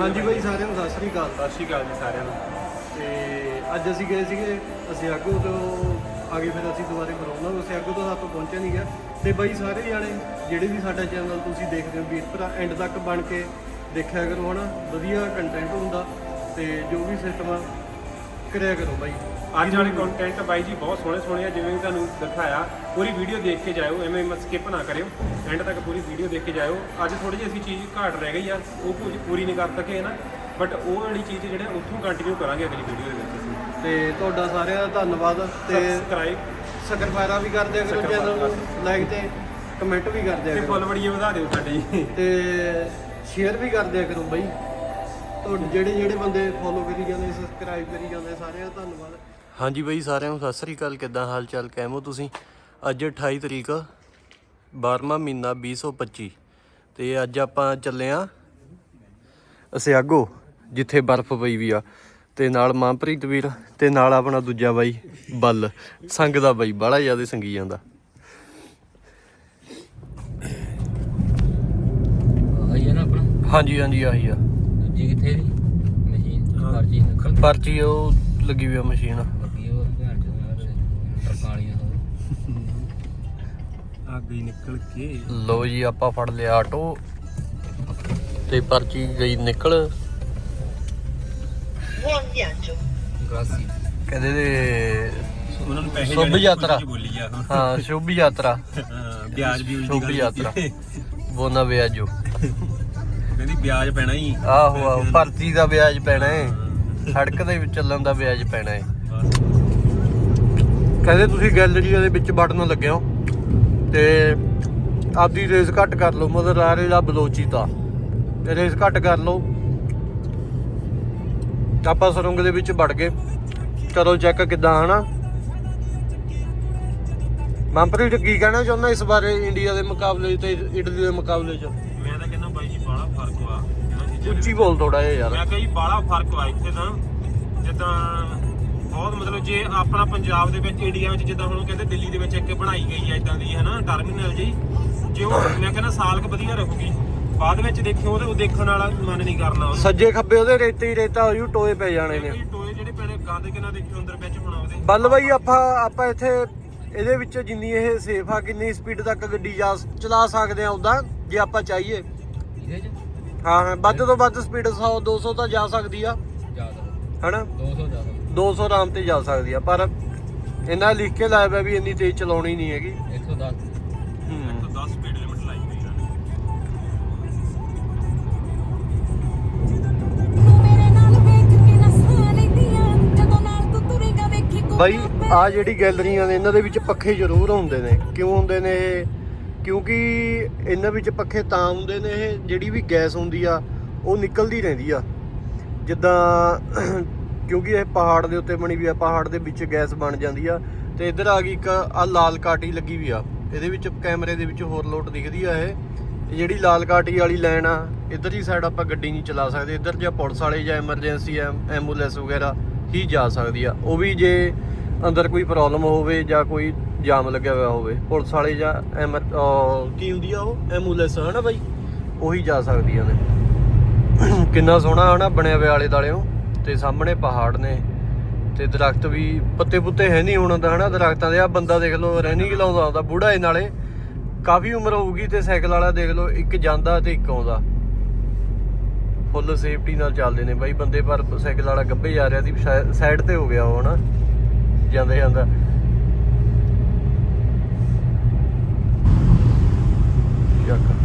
ਹਾਂਜੀ ਬਾਈ ਸਾਰਿਆਂ ਨੂੰ ਸਤਿ ਸ੍ਰੀ ਅਕਾਲ। ਸਤਿ ਸ਼੍ਰੀ ਅਕਾਲ ਜੀ ਸਾਰਿਆਂ ਨੂੰ। ਤੇ ਅੱਜ ਅਸੀਂ ਗਏ ਸੀਗੇ ਅਸੀਂ ਆਗੂ ਤੋਂ ਆ ਗਏ ਫਿਰ ਅਸੀਂ ਦੁਬਾਰੇ ਮਰੋਨਾ ਉਸੇ ਆਗੂ ਤੋਂ ਸਾਤੋਂ ਪਹੁੰਚਿਆ ਨਹੀਂ ਗਿਆ ਤੇ ਬਾਈ ਸਾਰੇ ਜਾਣੇ ਜਿਹੜੇ ਵੀ ਸਾਡਾ ਚੈਨਲ ਤੁਸੀਂ ਦੇਖਦੇ ਹੋ ਵੀਰ ਭਰਾ ਐਂਡ ਤੱਕ ਬਣ ਕੇ ਦੇਖਿਆ ਕਰੋ ਹਨਾ। ਵਧੀਆ ਕੰਟੈਂਟ ਹੁੰਦਾ ਤੇ ਜੋ ਵੀ ਸਿਸਟਮ ਆ ਕਰਿਆ ਕਰੋ ਬਾਈ। ਅੱਜ ਵਾਲੇ ਕੰਟੈਂਟ ਬਾਈ ਜੀ ਬਹੁਤ ਸੋਹਣੇ ਸੋਹਣੇ ਆ ਜਿਵੇਂ ਤੁਹਾਨੂੰ ਦਿਖਾਇਆ ਪੂਰੀ ਵੀਡੀਓ ਦੇਖ ਕੇ ਜਾਇਓ ਐਵੇਂ ਮਤ ਸਕਿਪ ਨਾ ਕਰਿਓ ਐਂਡ ਤੱਕ ਪੂਰੀ ਵੀਡੀਓ ਦੇਖ ਕੇ ਜਾਇਓ। ਅੱਜ ਥੋੜੀ ਜਿਹੀ ਅਸੀਂ ਚੀਜ਼ ਘਾਟ ਰਹਿ ਗਈ ਆ ਉਹ ਪੂ- ਪੂਰੀ ਨਹੀਂ ਕਰ ਸਕੇ ਨਾ ਬਟ ਉਹ ਵਾਲੀ ਚੀਜ਼ ਜਿਹੜੇ ਉੱਥੋਂ ਕੰਟੀਨਿਊ ਕਰਾਂਗੇ ਅਗਲੀ ਵੀਡੀਓ ਦੇ ਵਿੱਚ ਅਸੀਂ। ਤੇ ਤੁਹਾਡਾ ਸਾਰਿਆਂ ਦਾ ਧੰਨਵਾਦ ਤੇ ਸਬਸਕ੍ਰਾਈਬ ਸਕਰਪਾਇਰਾ ਵੀ ਕਰ ਦਿਆ ਕਰੋ ਚੈਨਲ ਨੂੰ ਲਾਈਕ ਤੇ ਕਮੈਂਟ ਵੀ ਕਰ ਦਿਆ ਤੇ ਕਰੋ। ਫੁੱਲ ਬੜੀਏ ਵਧਾ ਦਿਓ ਸਾਡੇ ਜੀ। ਤੇ ਸ਼ੇਅਰ ਵੀ ਕਰ ਦਿਆ ਕਰੋ ਬਾਈ। ਤੁਹਾਡੇ ਜਿਹੜੇ ਜਿਹੜੇ ਬੰਦੇ ਫੋਲੋ ਕਰੀ ਜਾਂਦੇ ਸਬਸਕ੍ਰਾਈਬ ਕਰੀ ਜਾਂਦੇ ਸਾਰਿਆਂ ਦਾ ਧੰਨਵਾਦ। ਹਾਂਜੀ ਬਾਈ ਸਾਰਿਆਂ ਨੂੰ ਸਤਿ ਸ੍ਰੀ ਅਕਾਲ। ਕਿੱਦਾਂ ਹਾਲ ਚਾਲ ਕੈਮੋ ਤੁਸੀਂ? ਅੱਜ 28 ਤਰੀਕ 12ਵਾਂ ਮਹੀਨਾ 2025 ਤੇ ਅੱਜ ਆਪਾਂ ਚੱਲੇ ਆ ਅਸਿਆਗੋ ਜਿੱਥੇ ਬਰਫ਼ ਪਈ ਵੀ ਆ। ਤੇ ਨਾਲ ਮਨਪ੍ਰੀਤ ਵੀਰ ਤੇ ਨਾਲ ਆਪਣਾ ਦੂਜਾ ਬਾਈ ਬੱਲ। ਸੰਗ ਦਾ ਬਾਈ ਬੜਾ ਜ਼ਿਆਦਾ ਸੰਗੀ ਜਾਂਦਾ। ਆਈ ਹੈ ਨਾ ਆਪਣਾ? ਹਾਂਜੀ ਹਾਂਜੀ ਆਹੀ ਆ। ਦੂਜੀ ਕਿੱਥੇ ਦੀ ਮਸ਼ੀਨ ਪਰਚੀ। ਪਰਚੀ ਉਹ ਲੱਗੀ ਵੀ ਆ ਮਸ਼ੀਨ। ਹੀ ਨਿਕਲ ਕੇ। ਲੋ ਜੀ ਆਪਾਂ ਫੜ ਲਿਆ ਆਟੋ। ਤੇ ਪਰਚੀ ਗਈ ਨਿਕਲ। ਗਾਸੀ। ਕਹਿੰਦੇ ਦੇ ਉਹਨਾਂ ਨੂੰ ਪੈਸੇ ਸ਼ੁਭ ਯਾਤਰਾ। ਹਾਂ ਸ਼ੁਭ ਯਾਤਰਾ। ਵਿਆਜ ਵੀ ਸ਼ੁਭ ਯਾਤਰਾ। ਬੋਨਾ ਵਿਆਜੋ ਕਹਿੰਦੀ ਵਿਆਜ ਪੈਣਾ ਹੀ। ਆਹੋ ਆਹੋ ਪਰਚੀ ਦਾ ਵਿਆਜ ਪੈਣਾ ਹੈ। ਸੜਕ ਦੇ ਵਿੱਚ ਚੱਲਣ ਦਾ ਵਿਆਜ ਪੈਣਾ ਹੈ। ਕਹਿੰਦੇ ਤੁਸੀਂ ਗੈਲਰੀ ਦੇ ਵਿੱਚ ਵੜਨ ਲੱਗੇ ਹੋ। ਤੇ ਆਪਦੀ ਰੇਸ ਘੱਟ ਕਰ ਲਓ ਮਤਲਬ ਰਾਰੇ ਦਾ ਬਲੋਚੀ ਤਾਂ ਰੇਸ ਘੱਟ ਕਰ ਲਓ। ਆਪਾਂ ਸਰੰਗ ਦੇ ਵਿੱਚ ਵੜ ਗਏ। ਕਰੋ ਚੈੱਕ ਕਿਦਾਂ ਹਨਾ? ਮਨਪ੍ਰੀਤ ਕੀ ਕਹਿਣਾ ਚਾਹੁੰਦਾ ਇਸ ਬਾਰੇ ਇੰਡੀਆ ਦੇ ਮੁਕਾਬਲੇ ਤੇ ਇਟਲੀ ਦੇ ਮੁਕਾਬਲੇ ਚ? ਮੈਂ ਤਾਂ ਕਹਿੰਦਾ ਬਾਈ ਜੀ ਬਾਹਲਾ ਫ਼ਰਕ ਦੇ ਉੱਚੀ ਬੋਲ ਥੋੜਾ ਜਿਹਾ ਯਾਰ। ਮੈਂ ਕਹੀ ਬਾਹਲਾ ਫ਼ਰਕ ਵਾ ਇੱਥੇ ਤਾਂ। ਜਿੱਦਾਂ ਬਹੁਤ ਮਤਲਬ ਜੇ ਆਪਣਾ ਪੰਜਾਬ ਦੇ ਵਿੱਚ ਇੰਡੀਆ ਵਿੱਚ ਜਿੱਦਾਂ ਹੁਣ ਕਹਿੰਦੇ ਦਿੱਲੀ ਦੇ ਵਿੱਚ ਇੱਕ ਬਣਾਈ ਗਈ ਹੈ ਇਦਾਂ ਦੀ ਹੈ ਨਾ ਟਰਮੀਨਲ ਜੀ। ਜੇ ਉਹ ਮੈਂ ਕਹਿੰਦਾ ਸਾਲ ਕੁ ਵਧੀਆ ਰਹੂਗੀ। ਬਾਅਦ ਵਿੱਚ ਦੇਖਿਓ ਉਹਦੇ ਉਹ ਦੇਖਣ ਵਾਲਾ ਮਨ ਨਹੀਂ ਕਰਨਾ ਉਹਨੂੰ। ਸੱਜੇ ਖੱਬੇ ਉਹਦੇ ਰੇਤੇ ਹੀ ਰੇਤਾ ਹੋ ਜੂ ਟੋਏ ਪੈ ਜਾਣੇ ਨੇ। ਟੋਏ ਜਿਹੜੇ ਪੈਣੇ ਗੰਦ ਕਿੰਨਾ ਦੇਖਿਓ ਅੰਦਰ ਵਿੱਚ ਹੋਣਾ ਉਹਦੇ। ਬੱਲ ਬਾਈ ਆਪਾਂ ਆਪਾਂ ਇੱਥੇ ਇਹਦੇ ਵਿੱਚ ਜਿੰਨੀ ਇਹ ਸੇਫ ਆ ਕਿੰਨੀ ਸਪੀਡ ਤੱਕ ਗੱਡੀ ਜਾ ਚਲਾ ਸਕਦੇ ਆ ਉਦਾਂ ਜੇ ਆਪਾਂ ਚਾਹੀਏ। ਇਹਦੇ ਚ? ਹਾਂ ਹਾਂ ਵੱਧ ਤੋਂ ਵੱਧ ਸਪੀਡ 100 200 ਤਾਂ ਜਾ ਸਕਦੀ ਆ। ਜ਼ਿਆਦਾ। ਹਨਾ? 200 ਜ਼ਿਆਦਾ। 200 ਆਰਾਮ ਤੇ ਜਾ ਸਕਦੀ ਆ ਪਰ ਇਹਨਾਂ ਲਿਖ ਕੇ ਲਾਇਆ ਪਿਆ ਵੀ ਇੰਨੀ ਤੇਜ਼ ਚਲਾਉਣੀ ਨਹੀਂ ਹੈਗੀ। 110 ਹੂੰ। 10 ਸਪੀਡ ਲਿਮਟ ਲਾਈ ਹੋਈ ਹੈ ਮੇਰੇ ਨਾਲ ਵੇਖ ਕੇ ਨਸਾਂ ਲੈਂਦੀਆਂ ਜਦੋਂ ਨਾਲ ਤੂੰ ਤੁਰੇਗਾ ਵੇਖੀ ਕੋਈ ਬਾਈ ਆ ਜਿਹੜੀ ਗੈਲਰੀਆਂ ਨੇ ਇਹਨਾਂ ਦੇ ਵਿੱਚ ਪੱਖੇ ਜ਼ਰੂਰ ਹੁੰਦੇ ਨੇ। ਕਿਉਂ ਹੁੰਦੇ ਨੇ? ਇਹ ਕਿਉਂਕਿ ਇਹਨਾਂ ਵਿੱਚ ਪੱਖੇ ਤਾਂ ਹੁੰਦੇ ਨੇ ਇਹ ਜਿਹੜੀ ਵੀ ਗੈਸ ਹੁੰਦੀ ਆ ਉਹ ਨਿਕਲਦੀ ਰਹਿੰਦੀ ਆ। ਜਿੱਦਾਂ ਕਿਉਂਕਿ ਇਹ ਪਹਾੜ ਦੇ ਉੱਤੇ ਬਣੀ ਵੀ ਆ, ਪਹਾੜ ਦੇ ਵਿੱਚ ਗੈਸ ਬਣ ਜਾਂਦੀ ਆ। ਤੇ ਇੱਧਰ ਆ ਗਈ ਇੱਕ, ਆ ਲਾਲ ਕਾਟੀ ਲੱਗੀ ਵੀ ਆ। ਇਹਦੇ ਵਿੱਚ ਕੈਮਰੇ ਦੇ ਵਿੱਚ ਹੋਰ ਲੋਟ ਦਿਖਦੀ ਆ ਇਹ। ਜਿਹੜੀ ਲਾਲ ਕਾਟੀ ਵਾਲੀ ਲਾਈਨ ਆ, ਇੱਧਰ ਹੀ ਸਾਈਡ ਆਪਾਂ ਗੱਡੀ ਨਹੀਂ ਚਲਾ ਸਕਦੇ। ਇੱਧਰ ਜਾਂ ਪੁਲਿਸ ਵਾਲੇ ਜਾਂ ਐਮਰਜੈਂਸੀ ਐਂਬੂਲੈਂਸ ਵਗੈਰਾ ਹੀ ਜਾ ਸਕਦੀ ਆ। ਉਹ ਵੀ ਜੇ ਅੰਦਰ ਕੋਈ ਪ੍ਰੋਬਲਮ ਹੋਵੇ ਜਾਂ ਕੋਈ ਜਾਮ ਲੱਗਿਆ ਹੋਇਆ ਹੋਵੇ, ਪੁਲਿਸ ਵਾਲੇ ਜਾਂ ਐਮਰ ਕੀ ਹੁੰਦੀ ਆ ਉਹ? ਐਂਬੂਲੈਂਸ ਹਨਾ ਬਾਈ? ਉਹੀ ਜਾ ਸਕਦੀਆਂ ਨੇ। ਕਿੰਨਾ ਸੋਹਣਾ, ਹਨਾ, ਬਣਿਆ ਹੋਇਆ ਆਲੇ ਦਾਲਿਓ ਤੇ ਸਾਹਮਣੇ ਪਹਾੜ ਨੇ ਤੇ ਦਰਖਤ ਵੀ ਪੱਤੇ ਪੁੱਤੇ ਹੈ ਨਹੀਂ ਹੁਣ ਤਾਂ ਹਨਾ? ਦਰਖਤਾਂ ਦੇ ਆ ਬੰਦਾ ਦੇਖ ਲਓ ਰੈਨਿੰਗ ਲਾਉਂਦਾ ਆਉਂਦਾ ਬੁੜਾ ਇਹ ਨਾਲੇ। ਕਾਫੀ ਉਮਰ ਹੋਊਗੀ ਤੇ ਸਾਈਕਲ ਵਾਲਾ ਦੇਖ ਲਓ ਇੱਕ ਜਾਂਦਾ ਤੇ ਇੱਕ ਆਉਂਦਾ। ਫੁੱਲ ਸੇਫਟੀ ਨਾਲ ਚੱਲਦੇ ਨੇ ਬਾਈ ਬੰਦੇ ਪਰ ਸਾਈਕਲ ਵਾਲਾ ਗੱਭੇ ਜਾ ਰਿਹਾ ਦੀ ਸਾਈਡ ਤੇ ਹੋ ਗਿਆ ਉਹ ਹਨਾ? ਜਾਂਦਾ ਜਾਂਦਾ। ਚੱਕ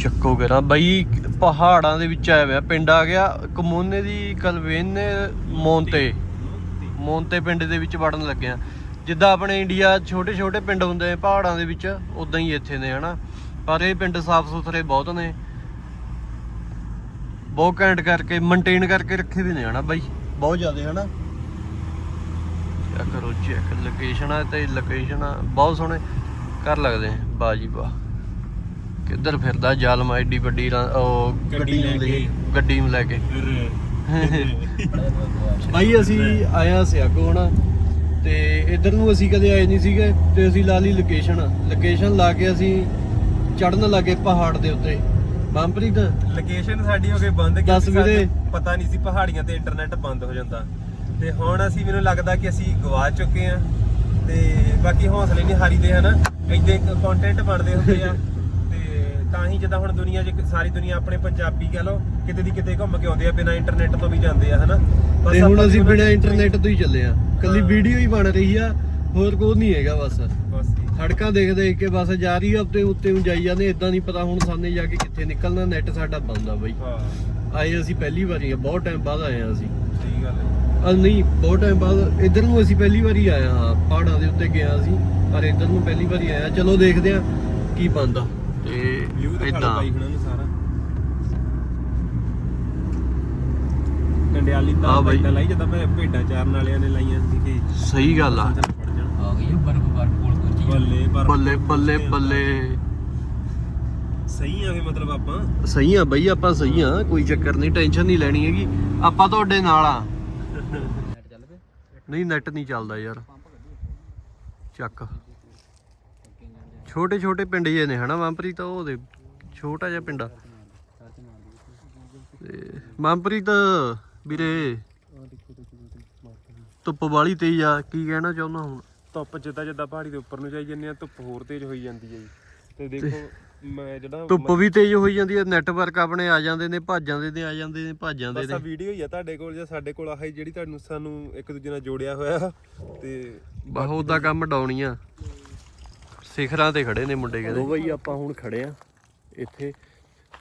ਚੱਕੋ ਕਰਾਂ ਬਾਈ, ਪਹਾੜਾਂ ਦੇ ਵਿੱਚ ਆਇਆ ਹੋਇਆ। ਪਿੰਡ ਆ ਗਿਆ। ਕਮੋਨੇ ਦੀ ਕਲਵੇਨੇ ਮੋਂਤੇ। ਮੋਂਤੇ ਪਿੰਡ ਦੇ ਵਿੱਚ ਵੜਨ ਲੱਗਿਆ ਜਿੱਦਾਂ ਆਪਣੇ ਇੰਡੀਆ ਛੋਟੇ ਛੋਟੇ ਪਿੰਡ ਹੁੰਦੇ ਨੇ ਪਹਾੜਾਂ ਦੇ ਵਿੱਚ ਉਦਾਂ ਹੀ ਇੱਥੇ ਨੇ, ਹਨਾ? ਪਰ ਇਹ ਪਿੰਡ ਸਾਫ਼ ਸੁਥਰੇ ਬਹੁਤ ਨੇ। ਬਹੁਤ ਘੈਂਟ ਕਰਕੇ ਮੇਨਟੇਨ ਕਰਕੇ ਰੱਖੇ ਵੀ ਨੇ, ਹਨਾ ਬਾਈ? ਬਹੁਤ ਜ਼ਿਆਦਾ, ਹਨਾ? ਚੈੱਕ ਕਰੋ ਚੈੱਕ ਲੋਕੇਸ਼ਨ ਆ ਤੇ ਲੋਕੇਸ਼ਨ ਬਹੁਤ ਸੋਹਣੇ। ਕਰ ਲੱਗਦੇ ਬਾਜੀ ਵਾਹ। ਕਿੱਧਰ ਫਿਰਦਾ ਜ਼ਾਲਮ ਐਡੀ ਵੱਡੀ ਰਾਂ- ਉਹ ਗੱਡੀ ਲੈ ਕੇ। ਗੱਡੀ ਨੂੰ ਲੈ ਕੇ। ਭਾਈ ਅਸੀਂ ਆਇਆ ਸੀ ਅੱਗੋਂ ਹਨਾ ਤੇ ਇਧਰ ਨੂੰ ਅਸੀਂ ਕਦੇ ਆਏ ਨਹੀਂ ਸੀਗੇ ਤੇ ਅਸੀਂ ਲਾ ਲਈ ਲੋਕੇਸ਼ਨ ਲੋਕੇਸ਼ਨ ਲਾ ਕੇ ਅਸੀਂ ਚੜਨ ਲੱਗੇ ਪਹਾੜ ਦੇ ਉੱਤੇ। ਬੰਪਰੀ ਤਾਂ ਲੋਕੇਸ਼ਨ ਸਾਡੀ ਹੋ ਗਈ ਬੰਦ ਦੱਸ ਕਿਉਂਕਿ ਵੀਰੇ। ਸਾਨੂੰ ਪਤਾ ਨਹੀਂ ਸੀ ਪਹਾੜੀਆਂ ਤੇ ਇੰਟਰਨੈਟ ਬੰਦ ਹੋ ਜਾਂਦਾ। ਤੇ ਹੁਣ ਅਸੀਂ ਮੈਨੂੰ ਲੱਗਦਾ ਕਿ ਅਸੀਂ ਗਵਾ ਚੁੱਕੇ ਆ ਤੇ ਬਾਕੀ ਹੌਸਲੇ ਨਹੀਂ ਹਾਰੀਦੇ ਹਨਾ। ਇਦਾਂ ਕੰਟੈਂਟ ਬਣਦੇ ਹੁੰਦੇ ਆ। ਤੇ ਹੀ ਜਿੱਦਾਂ ਹੁਣ ਦੁਨੀਆ 'ਚ ਸਾਰੀ ਦੁਨੀਆ ਆਪਣੇ ਪੰਜਾਬੀ ਕਹ ਲਓ ਕਿਤੇ ਦੀ ਕਿਤੇ ਘੁੰਮ ਕੇ ਆਉਂਦੇ ਆ ਬਿਨਾਂ ਇੰਟਰਨੈਟ ਤੋਂ ਵੀ ਜਾਂਦੇ ਆ ਹਨਾ? ਬਸ ਤੇ ਹੁਣ ਅਸੀਂ ਬਿਨਾ ਇੰਟਰਨੈਟ ਤੋਂ ਹੀ ਚੱਲੇ ਆ। ਕੱਲੀ। ਵੀਡੀਓ ਹੀ ਬਣ ਰਹੀ ਆ ਹੋਰ ਕੋਈ ਨਹੀਂ ਹੈਗਾ ਬਸ। ਸੜਕਾਂ ਦੇਖ ਦੇਖ ਕੇ ਬਸ ਜਾ ਰਹੀ ਆ ਉੱਤੇ ਉੱਤੇ ਨੂੰ ਜਾਈ ਜਾਂਦੇ ਇਦਾਂ ਨਹੀਂ ਪਤਾ ਹੁਣ ਸਾਨੇ ਜਾ ਕੇ ਕਿੱਥੇ ਨਿਕਲਣਾ ਨੈਟ ਸਾਡਾ ਬੰਦ ਆ ਬਈ। ਹਾਂ। ਆਏ ਅਸੀਂ ਪਹਿਲੀ ਵਾਰੀ ਆ ਬਹੁਤ ਟਾਈਮ ਬਾਅਦ ਆਏ ਆ ਅਸੀਂ। ਸਹੀ ਗੱਲ ਹੈ। ਨਹੀਂ ਬਹੁਤ ਟਾਈਮ ਬਾਅਦ ਇੱਧਰ ਨੂੰ ਅਸੀਂ ਪਹਿਲੀ ਵਾਰੀ ਆਏ ਹਾਂ ਪਹਾੜਾਂ ਦੇ ਉੱਤੇ ਗਿਆ ਸੀ ਪਰ ਇੱਧਰ ਨੂੰ ਪਹਿਲੀ ਵਾਰੀ ਆਇਆ ਚਲੋ ਦੇਖਦੇ ਆ ਕੀ ਬਣਦਾ। ਤੇ ਵਿਊ ਦਿਖਾ ਲਓ ਇਦਾਂ ਬਾਈ ਹੁਣਾਂ ਨੂੰ ਸਾਰਾ। ਕੰਡਿਆਲੀ ਹਾਂ ਤਾਂ ਬਾਈ। ਭੇਡਾਂ ਲਾਈ ਜਦੋਂ ਮੈਂ ਭੇਡਾਂ ਚਾਰਨ ਵਾਲਿਆਂ ਨੇ ਲਾਈਆਂ ਸੀ ਕਿ ਸਹੀ ਗੱਲ ਆ। ਚੱਲ ਫੜ ਜਾਣ। ਆ ਗਈ ਉਹ ਬਰਫ ਬਰਫ ਕੋਲ ਕੁਰਚੀ ਬੱਲੇ ਪਰ ਬੱਲੇ ਬੱਲੇ ਬੱਲੇ। ਸਹੀ ਆ ਵੀ ਮਤਲਬ ਆਪਾਂ। ਸਹੀ ਆ ਬਈ ਆਪਾਂ ਸਹੀ ਆ। ਕੋਈ ਚੱਕਰ ਨਹੀਂ ਟੈਨਸ਼ਨ ਨਹੀਂ ਲੈਣੀ ਹੈਗੀ। ਆਪਾਂ ਤੁਹਾਡੇ ਨਾਲ ਆ। ਨੈਟ ਚੱਲ ਪਿਆ? ਨਹੀਂ ਨੈਟ ਨਹੀਂ ਚੱਲਦਾ ਯਾਰ। ਚੱਕ। ਛੋਟੇ ਛੋਟੇ ਪਿੰਡ ਜੇ ਨੇ ਹਨਾ ਮੰਪਰੀ ਤਾਂ ਉਹਦੇ ਛੋਟਾ ਜਿਹਾ ਪਿੰਡ ਆ। ਤੇ ਮੰਪਰੀ ਤਾਂ ਵੀਰੇ ਧੁੱਪ ਵਾਲੀ ਤੇਜ਼ ਆ ਕੀ ਕਹਿਣਾ ਚਾਹੁੰਦਾ ਹੁਣ? ਧੁੱਪ ਜਿੱਦਾਂ ਜਿੱਦਾਂ ਪਹਾੜੀ ਦੇ ਉੱਪਰ ਨੂੰ ਜਾਈ ਜੰਨੇ ਆ ਧੁੱਪ ਹੋਰ ਤੇਜ਼ ਹੋਈ ਜਾਂਦੀ ਹੈ ਜੀ। ਤੇ ਦੇਖੋ ਮੈਂ ਜਿਹੜਾ ਧੁੱਪ ਵੀ ਤੇਜ਼ ਹੋਈ ਜਾਂਦੀ ਹੈ ਨੈਟਵਰਕ ਆਪਣੇ ਆ ਜਾਂਦੇ ਨੇ ਭੱਜ ਜਾਂਦੇ ਨੇ ਆ ਜਾਂਦੇ ਨੇ ਭੱਜ ਜਾਂਦੇ ਬਸ ਆ ਨੇ। ਵੀਡੀਓ ਹੀ ਆ ਤੁਹਾਡੇ ਕੋਲ ਜਾਂ ਸਾਡੇ ਕੋਲ ਆਹੀ ਜਿਹੜੀ ਤੁਹਾਨੂੰ ਸਾਨੂੰ ਇੱਕ ਦੂਜੇ ਨਾਲ ਜੋੜਿਆ ਹੋਇਆ ਤੇ ਬਹੁਤ ਦਾ ਕੰਮ ਡਾਉਣੀਆਂ ਸਿਖਰਾਂ ਤੇ ਖੜੇ ਨੇ ਮੁੰਡੇ ਕਹਿੰਦੇ ਬਈ ਆਪਾਂ ਹੁਣ ਖੜੇ ਆ। ਇੱਥੇ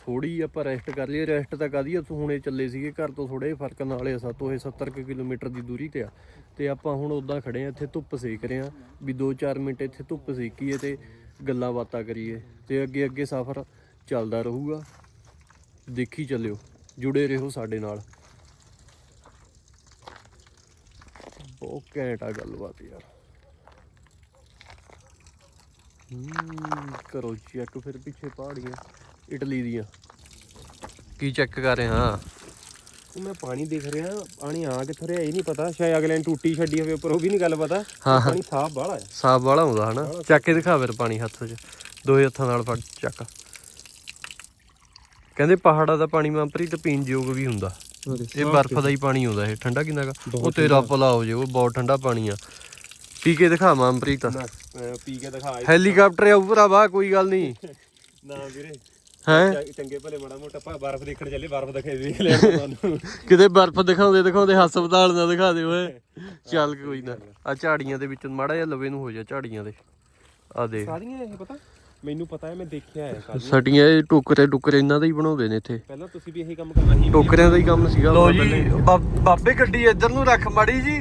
ਥੋੜੀ ਆਪਾਂ ਰੈਸਟ ਕਰ ਲਈਏ। ਰੈਸਟ ਤਾਂ ਕਾਦੀ ਆ? ਹੁਣੇ ਚੱਲੇ ਸੀਗੇ। ਘਰ ਤੋਂ ਥੋੜੇ ਫ਼ਰਕ ਨਾਲ ਆ ਸਾਤੋਂ। ਇਹ 70 ਕੁ ਕਿਲੋਮੀਟਰ ਦੀ ਦੂਰੀ ਤੇ ਆ। ਤੇ ਆਪਾਂ ਹੁਣ ਉਦਾਂ ਖੜੇ ਆ। ਇੱਥੇ ਧੁੱਪ ਸੇਕ ਰਹੇ ਆ ਵੀ 2-4 ਮਿੰਟ ਇੱਥੇ ਧੁੱਪ ਸੇਕੀਏ ਤੇ ਗੱਲਾਂ ਬਾਤਾਂ ਕਰੀਏ। ਤੇ ਅੱਗੇ ਅੱਗੇ ਸਫ਼ਰ ਚੱਲਦਾ ਰਹੂਗਾ। ਦੇਖੀ ਚੱਲਿਓ। ਜੁੜੇ ਰਹੋ ਸਾਡੇ ਨਾਲ। ਬਹੁਤ ਘੈਂਟ ਆ ਗੱਲਬਾਤ ਯਾਰ। ਕਰੋ ਚੈੱਕ ਫਿਰ ਪਿੱਛੇ ਪਹਾੜੀਆਂ ਇਟਲੀ ਦੀਆਂ। ਕੀ ਚੈੱਕ ਕਰ ਰਹੇ? ਹਾਂ ਉਹ ਮੈਂ ਪਾਣੀ ਦੇਖ ਰਿਹਾ ਪਾਣੀ ਆ ਕਿੱਥੋਂ ਰਿਹਾ ਇਹ ਨਹੀਂ ਪਤਾ। ਸ਼ਾਇਦ ਅਗਲੇ ਨੇ ਟੂਟੀ ਛੱਡੀ ਹੋਵੇ ਉੱਪਰ ਉਹ ਵੀ ਨਹੀਂ ਗੱਲ ਪਤਾ। ਹਾਂ, ਹਾਂ। ਪਾਣੀ ਸਾਫ਼ ਬਾਹਲਾ ਆ ਸਾਫ਼ ਵਾਲਾ ਹੁੰਦਾ ਹਨਾ? ਚੱਕ ਕੇ ਦਿਖਾ ਫਿਰ ਪਾਣੀ ਹੱਥ 'ਚ। ਦੋਏ ਹੱਥਾਂ ਨਾਲ ਫੜ ਚੱਕ। ਕਹਿੰਦੇ ਪਹਾੜਾਂ ਦਾ ਪਾਣੀ ਮੰਪਰੀ ਤੇ ਪੀਣ ਯੋਗ ਵੀ ਹੁੰਦਾ। ਇਹ ਬਰਫ਼ ਦਾ ਹੀ ਪਾਣੀ ਹੁੰਦਾ ਇਹ ਠੰਡਾ ਕਿੰਨਾ ਗਾ ਉਹ ਤੇਰਾ ਭਲਾ ਹੋ ਜੇ ਉਹ ਬਹੁਤ ਠੰਡਾ ਪਾਣੀ ਆ। ਪੀ ਕੇ ਦਿਖਾ ਮੰਪਰੀਤ ਨਾ ਅਹ ਪੀ ਕੇ ਦਿਖਾ ਹੈਲੀਕਾਪਟਰ ਆਊ ਭਰਾਵਾ ਕੋਈ ਗੱਲ ਨਹੀਂ। ਨਾ ਵੀਰੇ। ਹੈ? ਚੰਗੇ ਭਲੇ ਮਾੜਾ ਮੋਟਾ ਆਪਾਂ ਬਰਫ਼ ਦੇਖਣ ਚੱਲੇ ਬਰਫ਼ ਦਿਖਾਈ ਦੇਖ ਲਿਆ ਤੁਹਾਨੂੰ ਕਿਤੇ ਬਰਫ਼ ਦਿਖਾਉਂਦੇ ਦਿਖਾਉਂਦੇ ਹਸਪਤਾਲ ਨਾ ਦਿਖਾ ਦੇ ਓਏ ਚੱਲ ਕੋਈ ਨਾ। ਆ ਝਾੜੀਆਂ ਦੇ ਵਿੱਚੋਂ ਮਾੜਾ ਜਿਹਾ ਲਵੇ ਨੂੰ ਹੋ ਜਾ ਝਾੜੀਆਂ ਦੇ। ਆ ਦੇਖ। ਸਾਰੀਆਂ ਇਹ ਪਤਾ? ਮੈਨੂੰ ਪਤਾ ਹੈ ਮੈਂ ਦੇਖਿਆ ਹੈ ਕੱਲ ਸਟੀਆਂ ਇਹ ਟੋਕਰੇ ਟੁਕਰੇ ਇਹਨਾਂ ਦੇ ਹੀ ਬਣਾਉਂਦੇ ਨੇ ਇੱਥੇ। ਪਹਿਲਾਂ ਤੁਸੀਂ ਵੀ ਇਹੀ ਕੰਮ ਕਰਨਾ ਸੀ। ਟੋਕਰਿਆਂ ਦਾ ਹੀ ਕੰਮ ਸੀਗਾ ਲੋ ਜੀ ਬਾਬੇ ਗੱਡੀ ਇੱਧਰ ਨੂੰ ਰੱਖ ਮੜੀ ਜੀ।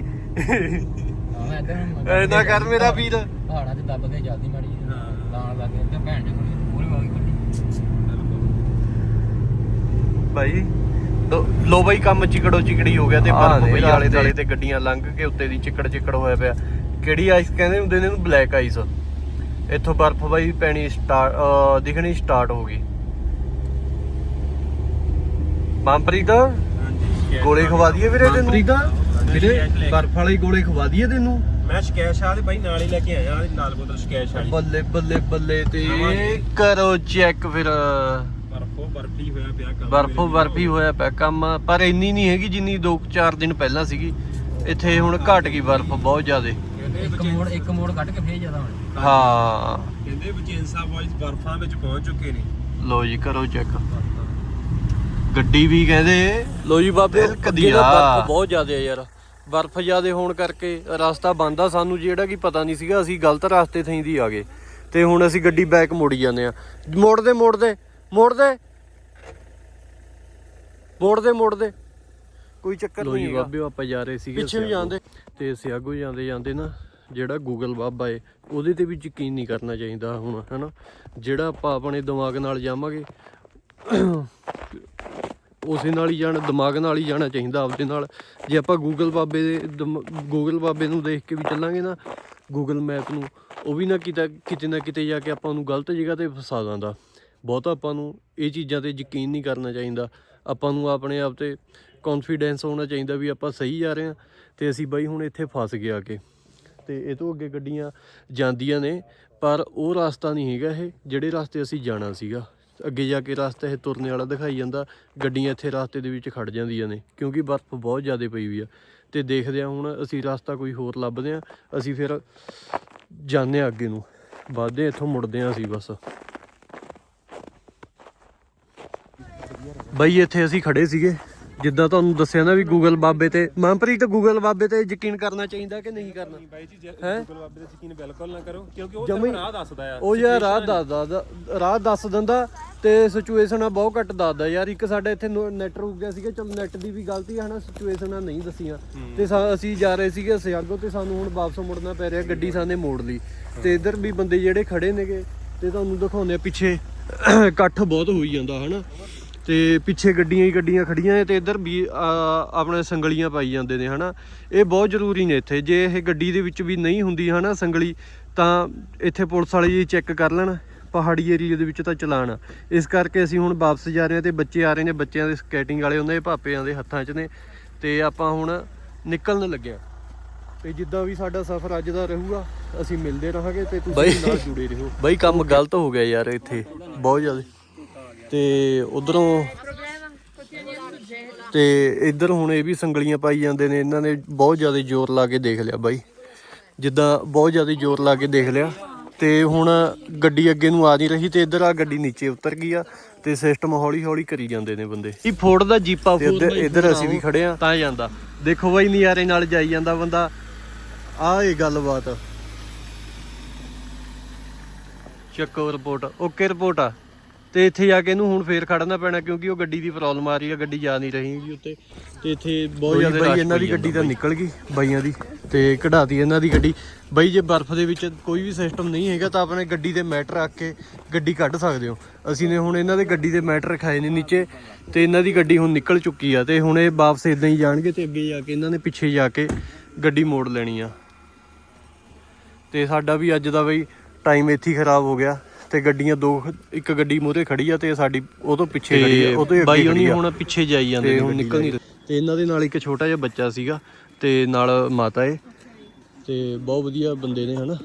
ਮੈਂ ਇੱਧਰ ਨੂੰ ਐ ਨਾ ਕਰ ਮੇਰਾ ਵੀਰ। ਪਹਾੜਾਂ 'ਚ ਦੱਬ ਕੇ ਜਾਂਦੀ ਮਾੜੀ ਜਿਹੀ। ਹਾਂ। ਲਾਣ ਲੱਗੇ ਤੇ ਭੈਣ ਜੀ ਕੋਲ ਪੂਰੀ ਵਾਗੀ ਕੱਢੀ ਭਾਈ ਲੋ ਬਾਈ ਕੰਮ ਚਿਕੜੋ ਚਿਕੜੀ ਹੋ ਗਿਆ ਤੇ ਬਰਫ ਪਈ ਆਲੇ ਦਾਲੇ ਤੇ ਗੱਡੀਆਂ ਲੰਘ ਕੇ ਉੱਤੇ ਦੀ ਚਿਕੜ ਚਿਕੜ ਹੋਇਆ ਪਿਆ। ਕਿਹੜੀ ਆਈਸ ਕਹਿੰਦੇ ਹੁੰਦੇ ਨੇ ਇਹਨੂੰ? ਬਲੈਕ ਆਈਸ ਇੱਥੋਂ ਬਰਫ ਬਾਈ ਪੈਣੀ ਸਟਾਰਟ ਦਿਖਣੀ ਸਟਾਰਟ ਹੋ ਗਈ। ਮਨਪ੍ਰੀਤ? ਹਾਂਜੀ ਗੋਲੇ ਖਵਾ ਦਈਏ ਵੀਰੇ ਤੈਨੂੰ? ਵੀਰੇ, ਬਰਫ ਵਾਲੇ ਗੋਲੇ ਖਵਾ ਦਈਏ ਤੈਨੂੰ। ਮੈਂ ਸ਼ਿਕਾਇਤ ਵਾਲੇ ਬਾਈ ਨਾਲ ਹੀ ਲੈ ਕੇ ਆਇਆ ਆਹ ਨਾਲ ਬੋਤਲ ਸ਼ਿਕਾਇਤ ਵਾਲੀ। ਬੱਲੇ ਬੱਲੇ ਬੱਲੇ ਤੇ। ਕਰੋ ਚੈੱਕ ਫਿਰ। ਬਰਫੋ ਬਰਫੀ ਹੋਇਆ ਪਿਆ ਕੰਮ ਬਰਫੋ ਬਰਫੀ ਹੋਇਆ ਪਿਆ ਕੰਮ ਪਰ ਇੰਨੀ ਨਹੀਂ ਹੈਗੀ ਜਿੰਨੀ 2-4 ਦਿਨ ਪਹਿਲਾਂ ਸੀਗੀ। ਇੱਥੇ ਹੁਣ ਘਟ ਗਈ ਬਰਫ ਬਹੁਤ ਜ਼ਿਆਦੇ। ਕਹਿੰਦੇ ਇੱਕ ਬਚੇਨ- ਮੋੜ ਇੱਕ ਮੋੜ ਕੱਢ ਕੇ ਫੇਰ ਜ਼ਿਆਦਾ ਹੋਣੀ। ਹਾਂ। ਕਹਿੰਦੇ ਬਚੇਨ ਸਾਹਿਬ ਵਾਲੀ ਬਰਫਾਂ ਵਿੱਚ ਪਹੁੰਚ ਚੁੱਕੇ ਨੇ। ਲੋ ਜੀ ਕਰੋ ਚੈੱਕ। ਗੱਡੀ ਵੀ ਕਹਿੰਦੇ ਲੋ ਜੀ ਬਾਬੇ ਬਰਫ ਬਹੁਤ ਜ਼ਿਆਦਾ ਹੈ ਯਾਰ। ਬਰਫ ਜ਼ਿਆਦੇ ਹੋਣ ਕਰਕੇ ਰਸਤਾ ਬੰਦ ਆ ਸਾਨੂੰ ਜਿਹੜਾ ਕਿ ਪਤਾ ਨਹੀਂ ਸੀਗਾ ਅਸੀਂ ਗਲਤ ਰਸਤੇ ਥਈ ਦੀ ਆ ਗਏ ਤੇ ਹੁਣ ਅਸੀਂ ਗੱਡੀ ਬੈਕ ਮੋੜੀ ਜਾਂਦੇ ਆ। ਮੋੜਦੇ ਮੋੜਦੇ ਮੋੜਦੇ। ਮੋੜਦੇ ਮੋੜਦੇ। ਕੋਈ ਚੱਕਰ ਨਹੀਂ ਹੈਗਾ। ਬਾਬੇ ਆਪਾਂ ਜਾ ਰਹੇ ਸੀਗੇ ਪਿੱਛੇ ਵੀ ਜਾਂਦੇ। ਤੇ ਸਿਆਗੋ ਜਾਂਦੇ ਜਾਂਦੇ ਨਾ ਜਿਹੜਾ ਗੂਗਲ ਬਾਬਾ ਏ ਉਹਦੇ ਤੇ ਵੀ ਯਕੀਨ ਨਹੀਂ ਕਰਨਾ ਚਾਹੀਦਾ ਹੁਣ ਹਨਾ? ਜਿਹੜਾ ਆਪਾਂ ਆਪਣੇ ਦਿਮਾਗ ਨਾਲ ਜਾਵਾਂਗੇ ਉਸੇ ਨਾਲ ਹੀ ਜਾਣਾ, ਦਿਮਾਗ ਨਾਲ ਹੀ ਜਾਣਾ ਚਾਹੀਦਾ ਆਪਦੇ ਨਾਲ। ਜੇ ਆਪਾਂ ਗੂਗਲ ਬਾਬੇ ਦੇ ਗੂਗਲ ਬਾਬੇ ਨੂੰ ਦੇਖ ਕੇ ਵੀ ਚੱਲਾਂਗੇ ਨਾ ਗੂਗਲ ਮੈਪ ਨੂੰ, ਉਹ ਵੀ ਨਾ ਕਿਤੇ ਕਿਤੇ ਨਾ ਕਿਤੇ ਜਾ ਕੇ ਆਪਾਂ ਨੂੰ ਗਲਤ ਜਗ੍ਹਾ ਤੇ ਫਸਾ ਦਿੰਦਾ। ਬਹੁਤਾ ਆਪਾਂ ਨੂੰ ਇਹ ਚੀਜ਼ਾਂ ਤੇ ਯਕੀਨ ਨਹੀਂ ਕਰਨਾ ਚਾਹੀਦਾ। ਆਪਾਂ ਨੂੰ ਆਪਣੇ ਆਪ ਤੇ ਕੌਨਫੀਡੈਂਸ ਹੋਣਾ ਚਾਹੀਦਾ ਵੀ ਆਪਾਂ ਸਹੀ ਜਾ ਰਹੇ ਹਾਂ ਤੇ ਅਸੀਂ ਬਾਈ ਹੁਣ ਇੱਥੇ ਫਸ ਗਏ ਆ ਕੇ। ਤੇ ਇਹ ਤੋਂ ਅੱਗੇ ਗੱਡੀਆਂ ਜਾਂਦੀਆਂ ਨੇ, ਪਰ ਉਹ ਰਸਤਾ ਨਹੀਂ ਹੈਗਾ ਇਹ, ਜਿਹੜੇ ਰਸਤੇ ਅਸੀਂ ਜਾਣਾ ਸੀਗਾ। ਅੱਗੇ ਜਾ ਕੇ ਰਸਤਾ ਇਹ ਤੁਰਨੇ ਵਾਲਾ ਦਿਖਾਈ ਜਾਂਦਾ ਗੱਡੀਆਂ ਇੱਥੇ ਰਸਤੇ ਦੇ ਵਿੱਚ ਖੜ ਜਾਂਦੀਆਂ ਨੇ ਕਿਉਂਕਿ ਬਰਫ਼ ਬਹੁਤ ਜ਼ਿਆਦਾ ਪਈ ਹੋਈ ਆ। ਤੇ ਦੇਖਦੇ ਆ ਹੁਣ ਅਸੀਂ ਰਸਤਾ ਕੋਈ ਹੋਰ ਲੱਭਦੇ ਆ ਅਸੀਂ ਫਿਰ ਜਾਂਦੇ ਆ ਅੱਗੇ ਨੂੰ ਵੱਧਦੇ ਆ, ਇੱਥੋਂ ਮੁੜਦੇ ਆ ਅਸੀਂ ਬਸ। ਬਈ ਇੱਥੇ ਅਸੀਂ ਖੜੇ ਸੀਗੇ। ਜਿੱਦਾਂ ਤੁਹਾਨੂੰ ਦੱਸਿਆ ਨਾ ਵੀ ਗੂਗਲ ਬਾਬੇ ਤੇ ਮਨਪ੍ਰੀਤ ਗੂਗਲ ਬਾਬੇ ਤੇ ਯਕੀਨ ਕਰਨਾ ਚਾਹੀਦਾ ਕਿ ਨਹੀਂ ਕਰਨਾ? ਬਾਈ ਜੀ? ਗੂਗਲ ਬਾਬੇ ਦਾ ਯਕੀਨ ਬਿਲਕੁਲ ਨਾ ਕਰੋ ਕਿਉਂਕਿ ਉਹ ਤੁਹਾਨੂੰ ਰਾਹ ਦੱਸਦਾ ਆ ਉਹ ਯਾਰ ਰਾਹ ਦੱਸਦਾ ਰਾਹ ਦੱਸ ਦਿੰਦਾ ਤੇ ਸਿਚੁਏਸ਼ਨਾਂ ਬਹੁਤ ਘੱਟ ਦੱਸਦਾ ਯਾਰ। ਇੱਕ ਸਾਡੇ ਇੱਥੇ ਨੈਟ ਰੁਕ ਗਿਆ ਸੀਗਾ ਚਲ ਨੈਟ ਦੀ ਵੀ ਗਲਤੀ ਹੈ ਹਨਾ ਸਿਚੁਏਸ਼ਨਾਂ ਨਹੀਂ ਦੱਸੀਆਂ। ਤੇ ਅਸੀਂ ਜਾ ਰਹੇ ਸੀਗੇ ਸਿਆਗੋ ਤੇ ਸਾਨੂੰ ਹੁਣ ਵਾਪਸ ਮੁੜਨਾ ਪੈ ਰਿਹਾ ਗੱਡੀ ਸਾਨੇ ਮੋੜ ਲਈ। ਤੇ ਇੱਧਰ ਵੀ ਬੰਦੇ ਜਿਹੜੇ ਖੜੇ ਨੇਗੇ ਤੇ ਤੁਹਾਨੂੰ ਦਿਖਾਉਂਦੇ ਆ ਪਿੱਛੇ ਇਕੱਠ ਬਹੁਤ ਹੋਈ ਜਾਂਦਾ ਹਨਾ। ਤੇ ਪਿੱਛੇ ਗੱਡੀਆਂ ਹੀ ਗੱਡੀਆਂ ਖੜੀਆਂ ਨੇ ਤੇ ਇੱਧਰ ਵੀ ਆ, ਆਪਣੇ ਸੰਗਲੀਆਂ ਪਾਈ ਜਾਂਦੇ ਨੇ ਹਨਾ। ਇਹ ਬਹੁਤ ਜ਼ਰੂਰੀ ਨੇ ਇੱਥੇ। ਜੇ ਇਹ ਗੱਡੀ ਦੇ ਵਿੱਚ ਵੀ ਨਹੀਂ ਹੁੰਦੀ ਹਨਾ ਸੰਗਲੀ ਤਾਂ ਇੱਥੇ ਪੁਲਿਸ ਵਾਲੇ ਜੀ ਚੈੱਕ ਕਰ ਲੈਣ। ਪਹਾੜੀ ਏਰੀਆ ਦੇ ਵਿੱਚ ਤਾਂ ਚਲਾਨ। ਆ ਇਸ ਕਰਕੇ ਅਸੀਂ ਹੁਣ ਵਾਪਸ ਜਾ ਰਹੇ ਹਾਂ ਤੇ ਬੱਚੇ ਆ ਰਹੇ ਨੇ ਬੱਚਿਆਂ ਦੇ ਸਕੇਟਿੰਗ ਵਾਲੇ ਉਹਨਾਂ ਦੇ ਭਾਪਿਆਂ ਦੇ ਹੱਥਾਂ 'ਚ ਨੇ। ਤੇ ਆਪਾਂ ਹੁਣ ਨਿਕਲਣ ਲੱਗੇ ਹਾਂ। ਤੇ ਜਿੱਦਾਂ ਵੀ ਸਾਡਾ ਸਫ਼ਰ ਅੱਜ ਦਾ ਰਹੂਗਾ ਅਸੀਂ ਮਿਲਦੇ ਰਹਾਂਗੇ ਤੇ ਤੁਸੀਂ ਨਾਲ ਜੁੜੇ ਰਹੋ। ਬਈ ਕੰਮ ਗਲਤ ਹੋ ਗਿਆ ਯਾਰ ਇੱਥੇ। ਬਹੁਤ ਜ਼ਿਆਦਾ। ਤੇ ਉਧਰੋਂ ਤੇ ਇੱਧਰ ਹੁਣ ਇਹ ਵੀ ਸੰਗਲੀਆਂ ਪਾਈ ਜਾਂਦੇ ਨੇ ਇਹਨਾਂ ਨੇ ਬਹੁਤ ਜ਼ਿਆਦਾ ਜ਼ੋਰ ਲਾ ਕੇ ਦੇਖ ਲਿਆ ਬਾਈ। ਜਿੱਦਾਂ ਬਹੁਤ ਜ਼ਿਆਦਾ ਜ਼ੋਰ ਲਾ ਕੇ ਦੇਖ ਲਿਆ। ਤੇ ਹੁਣ ਗੱਡੀ ਅੱਗੇ ਨੂੰ ਆ ਨਹੀਂ ਰਹੀ ਤੇ ਇੱਧਰ ਆ ਗੱਡੀ ਨੀਚੇ ਉਤਰ ਗਈ ਆ ਤੇ ਸਿਸਟਮ ਹੌਲੀ ਹੌਲੀ ਕਰੀ ਜਾਂਦੇ ਨੇ ਬੰਦੇ। ਇਹ ਫੋਰਡ ਦਾ ਜੀਪਾ ਇੱਧਰ ਇੱਧਰ ਅਸੀਂ ਵੀ ਖੜੇ ਆ। ਤਾਂ ਜਾਂਦਾ। ਦੇਖੋ ਬਾਈ ਨਜ਼ਾਰੇ ਨਾਲ ਜਾਈ ਜਾਂਦਾ ਬੰਦਾ। ਆ ਇਹ ਗੱਲਬਾਤ। ਚੱਕੋ ਰਿਪੋਰਟ ਓਕੇ ਰਿਪੋਰਟ ਆ। ਤੇ ਇੱਥੇ ਜਾ ਕੇ ਇਹਨੂੰ ਹੁਣ ਫੇਰ ਖੜਨਾ ਪੈਣਾ ਕਿਉਂਕਿ ਉਹ ਗੱਡੀ ਦੀ ਪ੍ਰੋਬਲਮ ਆ ਰਹੀ ਆ ਗੱਡੀ ਜਾ ਨਹੀਂ ਰਹੀ ਜੀ ਉੱਤੇ। ਤੇ ਇੱਥੇ ਬਹੁਤ ਜ਼ਿਆਦਾ ਬਾਈ ਇਹਨਾਂ ਦੀ ਗੱਡੀ ਤਾਂ ਨਿਕਲ ਗਈ ਬਾਈਆਂ ਦੀ ਤੇ ਕਢਾਤੀ ਇਹਨਾਂ ਦੀ ਗੱਡੀ। ਬਾਈ ਜੇ ਬਰਫ਼ ਦੇ ਵਿੱਚ ਕੋਈ ਵੀ ਸਿਸਟਮ ਨਹੀਂ ਹੈਗਾ ਤਾਂ ਆਪਣੇ ਗੱਡੀ ਦੇ ਮੈਟ ਰੱਖ ਕੇ ਗੱਡੀ ਕੱਢ ਸਕਦੇ ਹੋ। ਅਸੀਂ ਨੇ ਹੁਣ ਇਹਨਾਂ ਦੇ ਗੱਡੀ ਦੇ ਮੈਟ ਰਖਾਏ ਨੇ ਨੀਚੇ ਤੇ ਇਹਨਾਂ ਦੀ ਗੱਡੀ ਹੁਣ ਨਿਕਲ ਚੁੱਕੀ ਆ ਤੇ ਹੁਣ ਇਹ ਵਾਪਸ ਇਦਾਂ ਹੀ ਜਾਣਗੇ ਤੇ ਅੱਗੇ ਜਾ ਕੇ ਇਹਨਾਂ ਨੇ ਪਿੱਛੇ ਜਾ ਕੇ ਗੱਡੀ ਮੋੜ ਲੈਣੀ ਆ। ਤੇ ਸਾਡਾ ਵੀ ਅੱਜ ਦਾ ਬਈ ਟਾਈਮ ਇੱਥੇ ਹੀ ਖਰਾਬ ਹੋ ਗਿਆ। ਤੇ ਗੱਡੀਆਂ ਦੋ ਇੱਕ ਗੱਡੀ ਮੂਹਰੇ ਖੜੀ ਆ ਤੇ ਸਾਡੀ ਉਹ ਤੋਂ ਪਿੱਛੇ ਖੜੀ ਆ ਉਹ ਤੋਂ ਬਾਈ ਉਹਨੀ ਹੁਣ ਪਿੱਛੇ ਜਾਈ ਜਾਂਦੇ ਨੇ ਹੁਣ ਨਿਕਲ ਨਹੀਂ ਰਹੇ ਤੇ ਇਹਨਾਂ ਦੇ ਨਾਲ ਇੱਕ ਛੋਟਾ ਜਿਹਾ ਬੱਚਾ ਸੀਗਾ ਤੇ ਨਾਲ ਮਾਤਾ ਏ। ਤੇ ਬਹੁਤ ਵਧੀਆ ਬੰਦੇ ਨੇ ਹਨਾ?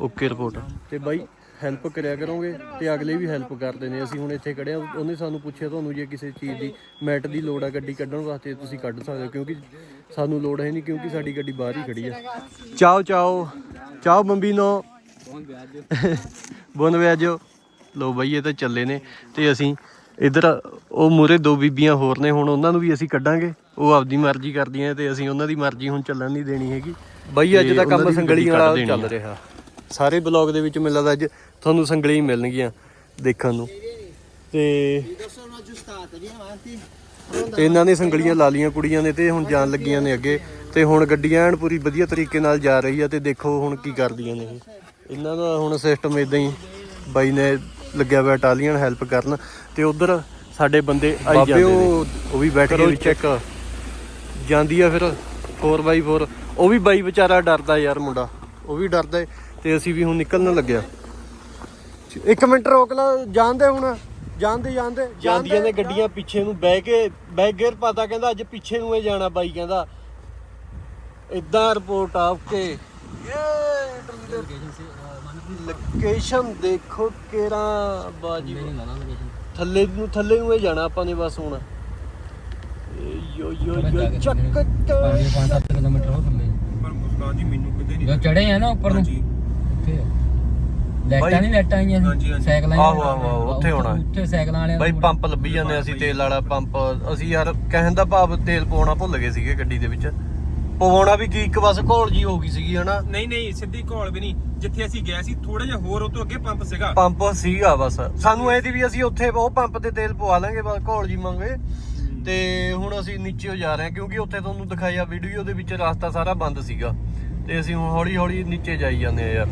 Okay report. ਤੇ ਬਾਈ ਹੈਲਪ ਕਰਿਆ ਕਰੋਗੇ ਤੇ ਅਗਲੇ ਵੀ ਹੈਲਪ ਕਰਦੇ ਨੇ। ਅਸੀਂ ਹੁਣ ਇੱਥੇ ਖੜੇ ਆ ਉਹਨੇ ਸਾਨੂੰ ਪੁੱਛਿਆ ਤੁਹਾਨੂੰ ਜੇ ਕਿਸੇ ਚੀਜ਼ ਦੀ ਮੈਟ ਦੀ ਲੋੜ ਆ ਗੱਡੀ ਕੱਢਣ ਵਾਸਤੇ ਤੁਸੀਂ ਕੱਢ ਸਕਦੇ ਹੋ ਕਿਉਂਕਿ ਸਾਨੂੰ ਲੋੜ ਹੈ ਨਹੀਂ ਕਿਉਂਕਿ ਸਾਡੀ ਗੱਡੀ ਬਾਹਰ ਹੀ ਖੜੀ ਆ। ਚਾਓ ਚਾਓ। ਚਾਓ ਬੰਬੀਨੋ ਬੁਨ ਵਿਆਜੋ ਲੋ ਬਈ ਇਹ ਤਾਂ ਚੱਲੇ ਨੇ। ਤੇ ਅਸੀਂ ਇਧਰ ਉਹ ਮੂਰੇ ਦੋ ਬੀਬੀਆਂ ਹੋਰ ਨੇ ਹੁਣ ਉਹਨਾਂ ਨੂੰ ਵੀ ਅਸੀਂ ਕੱਢਾਂਗੇ। ਉਹ ਆਪਦੀ ਮਰਜ਼ੀ ਕਰਦੀਆਂ ਤੇ ਅਸੀਂ ਉਹਨਾਂ ਦੀ ਮਰਜ਼ੀ ਹੁਣ ਚੱਲਣ ਨਹੀਂ ਦੇਣੀ ਹੈਗੀ। ਬਈ ਅੱਜ ਦਾ ਕੰਮ ਸੰਗਲੀ ਵਾਲਾ ਚੱਲ ਰਿਹਾ। ਸਾਰੇ ਬਲੌਗ ਦੇ ਵਿੱਚ ਮੈਨੂੰ ਲੱਗਦਾ ਅੱਜ ਤੁਹਾਨੂੰ ਸੰਗਲੀ ਹੀ ਮਿਲਣਗੀਆਂ ਦੇਖਣ ਨੂੰ। ਤੇ ਤੇ ਇਹਨਾਂ ਨੇ ਸੰਗਲੀਆਂ ਲਾ ਲੀਆਂ ਕੁੜੀਆਂ ਨੇ ਤੇ ਹੁਣ ਜਾਣ ਲੱਗੀਆਂ ਨੇ ਅੱਗੇ। ਤੇ ਹੁਣ ਗੱਡੀਆਂ ਐਨ ਪੂਰੀ ਵਧੀਆ ਤਰੀਕੇ ਨਾਲ ਜਾ ਰਹੀ ਆ ਤੇ ਦੇਖੋ ਹੁਣ ਕੀ ਕਰਦੀਆਂ ਨੇ ਇਹ। ਇਹਨਾਂ ਦਾ ਹੁਣ ਸਿਸਟਮ ਇਦਾਂ ਹੀ ਬਾਈ ਨੇ ਲੱਗਿਆ ਹੋਇਆ ਇਟਾਲੀਅਨ ਹੈਲਪ ਕਰਨ ਤੇ ਉਧਰ ਸਾਡੇ ਬੰਦੇ ਆਈ ਜਾਂਦੇ ਨੇ। ਉਹ ਵੀ ਬੈਠ ਕੇ ਚੈੱਕ ਜਾਂਦੀ ਆ ਫਿਰ 4x4 ਉਹ ਵੀ ਬਾਈ ਵਿਚਾਰਾ ਡਰਦਾ ਯਾਰ ਮੁੰਡਾ। ਉਹ ਵੀ ਡਰਦਾ ਏ ਤੇ ਅਸੀਂ ਵੀ ਹੁਣ ਨਿਕਲਣ ਲੱਗਿਆ। ਇੱਕ ਮਿੰਟ ਰੋਕ ਲਾ ਜਾਂਦੇ ਹੁਣ। ਜਾਂਦੇ ਜਾਂਦੇ ਜਾਂਦੀਆਂ ਨੇ ਗੱਡੀਆਂ ਪਿੱਛੇ ਨੂੰ ਬਹਿ ਕੇ ਬੈਕ ਗੇਅਰ ਪਾਤਾ ਕਹਿੰਦਾ ਅੱਜ ਪਿੱਛੇ ਨੂੰ ਇਹ ਜਾਣਾ ਬਾਈ ਕਹਿੰਦਾ। ਇਦਾਂ ਰਿਪੋਰਟ ਆ ਓਕੇ ਲੋਕੇਸ਼ਨ ਦੇਖੋ ਕਿਹੜਾ ਬਾਜੀ ਥੱਲੇ ਨੂੰ ਥੱਲੇ ਨੂੰ ਇਹ ਜਾਣਾ ਆਪਾਂ ਨੇ ਬਸ ਹੁਣ। ਯੋ ਯੋ ਯੋ ਚੱਕ ਪੰਜ 5-7 ਕਿਲੋਮੀਟਰ ਹੋ ਥੱਲੇ। ਪਰ ਮੁਸਕਾਨ ਜੀ ਮੈਨੂੰ ਕਿਤੇ ਨਹੀਂ ਜੋ ਚੜੇ ਆ ਨਾ ਉੱਪਰ ਨੂੰ। ਉੱਥੇ ਲਾਈਟਾਂ ਨਹੀਂ ਲਾਈਟਾਂ ਆਈਆਂ। ਸਾਈਕਲਾਂ ਆਹੋ, ਆਹੋ, ਆਹੋ, ਉੱਥੇ ਹੋਣਾ। ਉੱਥੇ ਸਾਈਕਲਾਂ ਵਾਲਿਆਂ ਬਾਈ ਪੰਪ ਲੱਭੀ ਜਾਂਦੇ ਅਸੀਂ ਤੇਲ ਵਾਲਾ ਪੰਪ। ਅਸੀਂ ਯਾਰ ਕਹਿਣ ਦਾ ਭਾਵ ਤੇਲ ਪਾਉਣਾ ਭੁੱਲ ਗਏ ਸੀਗੇ ਗੱਡੀ ਦੇ ਵਿੱਚ। ਪਵਾਉਣਾ ਵੀ ਕੀ ਇੱਕ ਬਸ ਘੋਲ ਜੀ ਹੋ ਗਈ ਸੀਗੀ ਹਨਾ? ਨਹੀਂ ਨਹੀਂ ਸਿੱਧੀ ਘੋਲ ਵੀ ਨਹੀਂ। ਜਿੱਥੇ ਅਸੀਂ ਗਏ ਸੀ ਥੋੜਾ ਜਿਹਾ ਹੋਰ ਉਹ ਤੋਂ ਅੱਗੇ ਪੰਪ ਸੀਗਾ। ਪੰਪ ਸੀਗਾ ਬਸ। ਸਾਨੂੰ ਐ ਦੀ ਵੀ ਅਸੀਂ ਉੱਥੇ ਉਹ ਪੰਪ ਤੇ ਤੇਲ ਪਵਾ ਲਾਂਗੇ ਬਸ ਘੋਲ ਜੀ ਮੰਗੇ। ਤੇ ਹੁਣ ਅਸੀਂ ਨੀਚੇ ਜਾ ਰਹੇ ਹਾਂ ਕਿਉਂਕਿ ਉੱਥੇ ਤੁਹਾਨੂੰ ਦਿਖਾਇਆ ਵੀਡੀਓ ਦੇ ਵਿੱਚ ਰਸਤਾ ਸਾਰਾ ਬੰਦ ਸੀਗਾ। ਤੇ ਅਸੀਂ ਹੁਣ ਹੌਲੀ ਹੌਲੀ ਨੀਚੇ ਜਾਈ ਜਾਂਦੇ ਆ ਯਾਰ।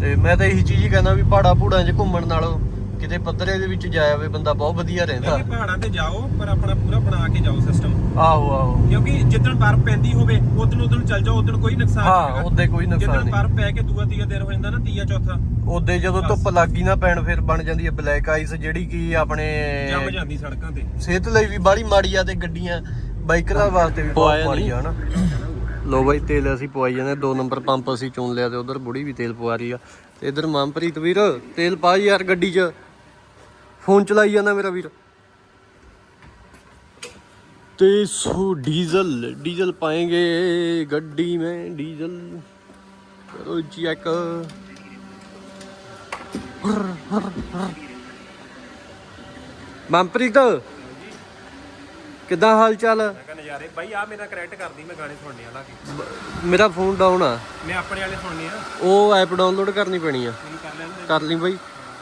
ਤੇ ਮੈਂ ਤਾਂ ਇਹੀ ਚੀਜ਼ ਹੀ ਕਹਿੰਦਾ ਵੀ ਪਹਾੜਾ ਪੂੜਾਂ 'ਚ ਘੁੰਮਣ ਨਾਲੋਂ ਕਿਤੇ ਪੱਧਰੇ ਦੇ ਵਿੱਚ ਜਾਇਆ ਹੋਵੇ ਬੰਦਾ ਬਹੁਤ ਵਧੀਆ ਰਹਿੰਦਾ। ਨਹੀਂ ਪਹਾੜਾਂ ਤੇ ਜਾਓ ਪਰ ਆਪਣਾ ਪੂਰਾ ਬਣਾ ਕੇ ਜਾਓ ਸਿਸਟਮ ਆਹੋ ਆਹੋ। ਕਿਉਂਕਿ ਜਿੱਦਣ ਬਰਫ਼ ਪੈਂਦੀ ਹੋਵੇ ਉਦੋਂ ਉਦੋਂ ਚੱਲ ਜਾਓ ਉਦੋਂ ਕੋਈ ਨੁਕਸਾਨ ਹਾਂ, ਨਹੀਂ ਹੈਗਾ। ਉਦੋਂ ਕੋਈ ਨੁਕਸਾਨ ਜਿੱਦਣ ਨਹੀਂ। ਬਰਫ਼ ਪੈ ਕੇ ਦੂਆ ਤੀਆ ਦਿਨ ਹੋ ਜਾਂਦਾ ਨਾ ਤੀਆ ਚੌਥਾ। ਉਹਦੇ ਜਦੋਂ ਧੁੱਪ ਲੱਗੀ ਨਾ ਪੈਣ ਫਿਰ ਬਣ ਜਾਂਦੀ ਹੈ ਬਲੈਕ ਆਈਸ ਜਿਹੜੀ ਕਿ ਆਪਣੇ ਜੰਮ ਜਾਂਦੀ ਸੜਕਾਂ ਤੇ। ਸਿਹਤ ਲਈ ਵੀ ਬਾੜੀ ਮਾੜੀ ਆ ਤੇ ਗੱਡੀਆਂ ਬਾਈਕਰਾਂ ਵਾਸਤੇ ਵੀ ਬਹੁਤ ਮਾੜੀ ਆ ਹਨਾ ਲੋ ਬਾਈ ਤੇਲ ਅਸੀਂ ਪਵਾਈ ਜਾਂਦੇ ਦੋ ਨੰਬਰ ਪੰਪ ਅਸੀਂ ਚੁਣ ਲਿਆ ਤੇ ਉਧਰ ਬੁੜੀ ਵੀ ਤੇਲ ਪਵਾ ਰਹੀ ਆ। ਤੇ ਇਧਰ ਮਨਪ੍ਰੀਤ ਵੀਰ ਤੇਲ ਪਾ ਯਾਰ ਗੱਡੀ 'ਚ। ਫੋਨ ਚਲਾਈ ਜਾਂਦਾ ਮੇਰਾ ਵੀਰ। ਤੇ ਸੋ ਡੀਜ਼ਲ ਡੀਜ਼ਲ ਪਾਏਗੇ ਗੱਡੀ ਮੈਂ ਡੀਜ਼ਲ। ਕਰੋ ਚੈੱਕ। ਮਨਪ੍ਰੀਤ ਕਿੱਦਾਂ ਹਾਲ ਚਾਲ? ਮੈਂ ਨਜ਼ਾਰੇ ਬਾਈ ਆ ਮੇਰਾ ਕਰੈਕਟ ਕਰਦੀ ਮੈਂ ਗਾਣੇ ਸੁਣਨੇ ਆ ਲਾ ਮੇਰਾ ਫੋਨ ਡਾਊਨ ਆ। ਮੈਂ ਆਪਣੇ ਵਾਲੇ ਸੁਣਨੇ ਆ। ਉਹ ਐਪ ਡਾਊਨਲੋਡ ਕਰਨੀ ਪੈਣੀ ਆ। ਕਰ ਲਈ ਬਾਈ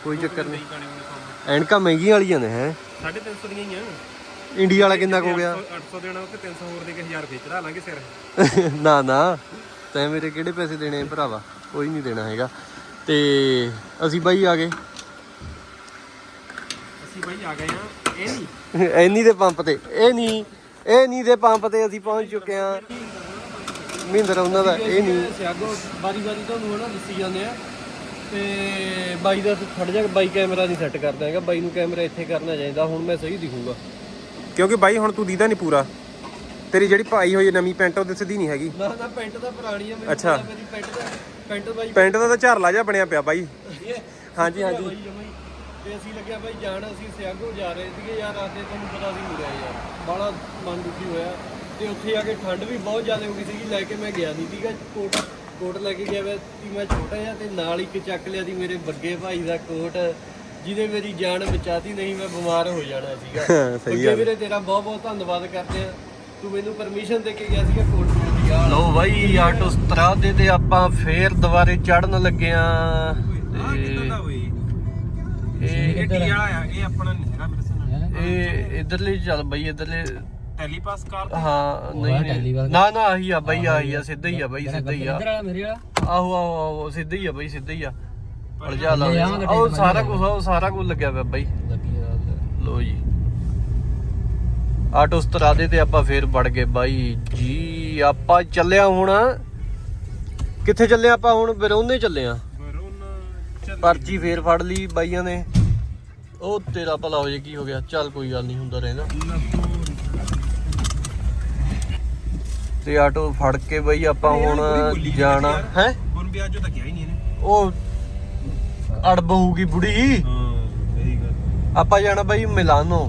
ਕੋਈ ਚੱਕਰ ਨਹੀਂ। ਐਨਕਾਂ ਮਹਿੰਗੀਆਂ ਵਾਲੀਆਂ ਨੇ ਹੈ। 350 ਦੀਆਂ ਹੀ ਆ। ਇੰਡੀਆ ਵਾਲਾ ਕਿੰਨਾ ਕੁ ਹੋ ਗਿਆ? 800 ਦੇਣਾ ਉੱਤੇ 300 ਹੋਰ ਦੇ ਕੇ 1000 ਰੁਪਏ ਚੜਾ ਲਾਂਗੇ ਸਿਰ। ਨਾ ਨਾ। ਤੈਂ ਮੇਰੇ ਕਿਹੜੇ ਪੈਸੇ ਦੇਣੇ ਭਰਾਵਾ? ਕੋਈ ਨਹੀਂ ਦੇਣਾ ਹੈਗਾ। ਤੇ ਅਸੀਂ ਬਾਈ ਆ ਗਏ। ਅਸੀਂ ਬਾਈ ਆ ਗਏ ਆ ਇਹ ਨਹੀਂ। ਐਨੀ ਦੇ ਪੰਪ ਤੇ। ਇਹ ਨਹੀਂ। ਇਹ ਨਹੀਂ ਦੇ ਪੰਪ ਤੇ ਅਸੀਂ ਪਹੁੰਚ ਚੁੱਕੇ ਆ ਮਹਿੰਦਰ ਉਹਨਾਂ ਦਾ ਇਹ ਨਹੀਂ। ਸਿਆਗੋ ਬਾਰੀ ਬਾਰੀ ਤੁਹਾਨੂੰ ਹਨਾ ਦੱਸੀ ਜਾਂਦੇ ਆ। ਤੇ ਬਾਈ ਦਾ ਖੜ ਜਾ ਬਾਈ ਕੈਮਰਾ ਨਹੀਂ ਸੈੱਟ ਕਰਦਾ ਹੈਗਾ। ਬਾਈ ਨੂੰ ਕੈਮਰਾ ਇੱਥੇ ਕਰਨਾ ਚਾਹੀਦਾ। ਹੁਣ ਮੈਂ ਸਹੀ ਦਿਖੂੰਗਾ। ਕਿਉਂਕਿ ਬਾਈ ਹੁਣ ਤੂੰ ਦੀਦਾ ਨਹੀਂ ਪੂਰਾ। ਤੇਰੀ ਜਿਹੜੀ ਪਾਈ ਹੋਈ ਨਵੀਂ ਪੈਂਟ ਉਹਦੇ ਸਿੱਧੀ ਨਹੀਂ ਹੈਗੀ। ਨਾ ਨਾ ਪੈਂਟ ਤਾਂ ਪੁਰਾਣੀ ਆ। ਮੇਰੀ ਅੱਛਾ। ਮੇਰੀ ਪੈਂਟ ਦਾ ਪੈਂਟ ਬਾਈ ਪੈਂਟ ਦਾ ਤਾਂ ਝਾਰਲਾ ਜਿਹਾ ਬਣਿਆ ਪਿਆ ਬਾਈ। ਹਾਂਜੀ ਹਾਂਜੀ। ਬਾਈ ਜਮਾਂ ਹੀ। ਤੇ ਅਸੀਂ ਲੱਗਿਆ ਬਾਈ ਜਾਣ ਅਸੀਂ ਸਿਆਗੋ ਜਾ ਰਹੇ ਸੀਗੇ। ਯਾਰ ਆਤੇ ਤੁਹਾਨੂੰ ਪਤਾ ਸੀ ਮੁੜਿਆ ਯਾਰ। ਬੜਾ ਮਨ ਦੁਖੀ ਹੋਇਆ। ਤੇ ਉੱਥੇ ਆ ਕੇ ਠੰਡ ਵੀ ਬਹੁਤ ਜ਼ਿਆਦਾ ਹੋ ਗਈ ਸੀਗੀ। ਲੈ ਕੇ ਮੈਂ ਗਿਆ ਨਹੀਂ ਸੀਗਾ। ਕੋਟ ਕੋਟ ਲੈ ਕੇ ਗਿਆ ਵਾ ਮੈਂ ਛੋਟਾ ਜਿਹਾ ਤੇ ਨਾਲ ਇੱਕ ਚੱਕ ਲਿਆ ਸੀ ਮੇਰੇ ਬੱਗੇ ਭਾਈ ਦਾ ਕੋਟ ਜਿਹਦੇ ਮੇਰੀ ਜਾਨ ਬਚਾਤੀ ਨਹੀਂ ਮੈਂ ਬਿਮਾਰ ਹੋ ਜਾਣਾ ਸੀਗਾ। ਸਹੀ ਅੱਗੇ ਵੀਰੇ ਤੇਰਾ ਬਹੁਤ ਬਹੁਤ ਧੰਨਵਾਦ ਕਰਦੇ ਆ। ਤੂੰ ਮੈਨੂੰ ਪਰਮਿਸ਼ਨ ਦੇ ਕੇ ਗਿਆ ਸੀਗਾ ਕੋਟ ਦੀ। ਆ ਲੋ ਬਾਈ ਆਟੋ ਸਤਰਾ ਦੇ ਤੇ ਆਪਾਂ ਫੇਰ ਦੁਬਾਰੇ ਚੜਨ ਲੱਗੇ ਆ। ਆ ਕਿਦਾਂ ਦਾ ਹੋਈ ਇਹ ਇਹ ਟੀ ਵਾਲਾ ਆ? ਇਹ ਆਪਣਾ ਨਹੀਂ ਹੈਗਾ ਮੇਰੇ ਸਾਹਮਣੇ। ਇਹ ਇਧਰਲੇ ਚੱਲ ਬਾਈ ਇਧਰਲੇ ਟੈਲੀਪਾਸ ਕਾਰ ਹਾਂ ਨਹੀਂ ਨਹੀਂ। ਨਾ ਨਾ ਆਹੀ ਆ ਬਾਈ ਆਹੀ ਆ ਸਿੱਧਾ ਹੀ ਆ ਬਾਈ ਸਿੱਧਾ ਹੀ ਆ। ਇੱਧਰ ਵਾਲਾ ਮੇਰੇ ਵਾਲਾ। ਆਹੋ ਆਹੋ ਆਹੋ ਸਿੱਧਾ ਹੀ ਆ ਬਾਈ ਸਿੱਧਾ ਹੀ ਆ। ਅਲਜਾ ਲਾ ਉਹ ਸਾਰਾ ਕੁਝ ਉਹ ਸਾਰਾ ਕੁਝ ਲੱਗਿਆ ਪਿਆ ਬਾਈ। ਲੱਗੀ ਆ ਲੋ ਜੀ। ਆਟੋ ਸਤਰਾਦੇ ਤੇ ਆਪਾਂ ਫੇਰ ਵੜ ਗਏ ਬਾਈ ਜੀ। ਆਪਾਂ ਚੱਲਿਆ ਹੁਣ। ਕਿੱਥੇ ਚੱਲੇ ਆਪਾਂ ਹੁਣ? ਬਿਰੋਨੇ ਚੱਲੇ ਆ। ਵਰੁਣ ਪਰਚੀ ਫੇਰ ਫੜ ਲਈ ਬਾਈਆਂ ਨੇ। ਉਹ ਤੇਰਾ ਭਲਾ ਹੋ ਜੇ ਕੀ ਹੋ ਗਿਆ? ਚੱਲ ਕੋਈ ਗੱਲ ਨਹੀਂ ਹੁੰਦਾ ਰਹਿੰਦਾ। ਤੇ ਆਟੋ ਫੜ ਕੇ ਬਈ ਆਪਾਂ ਹੁਣ ਜਾਣਾ। ਹੈ? ਹੁਣ ਵਿਆਜੋ ਤਾਂ ਗਿਆ ਹੀ ਨਹੀਂ ਇਹਨੇ। ਉਹ ਅੜਬ ਹੋਊਗੀ ਬੁੜੀ। ਹਾਂ ਸਹੀ ਗੱਲ। ਆਪਾਂ ਜਾਣਾ ਬਈ ਮਿਲਾਨੋ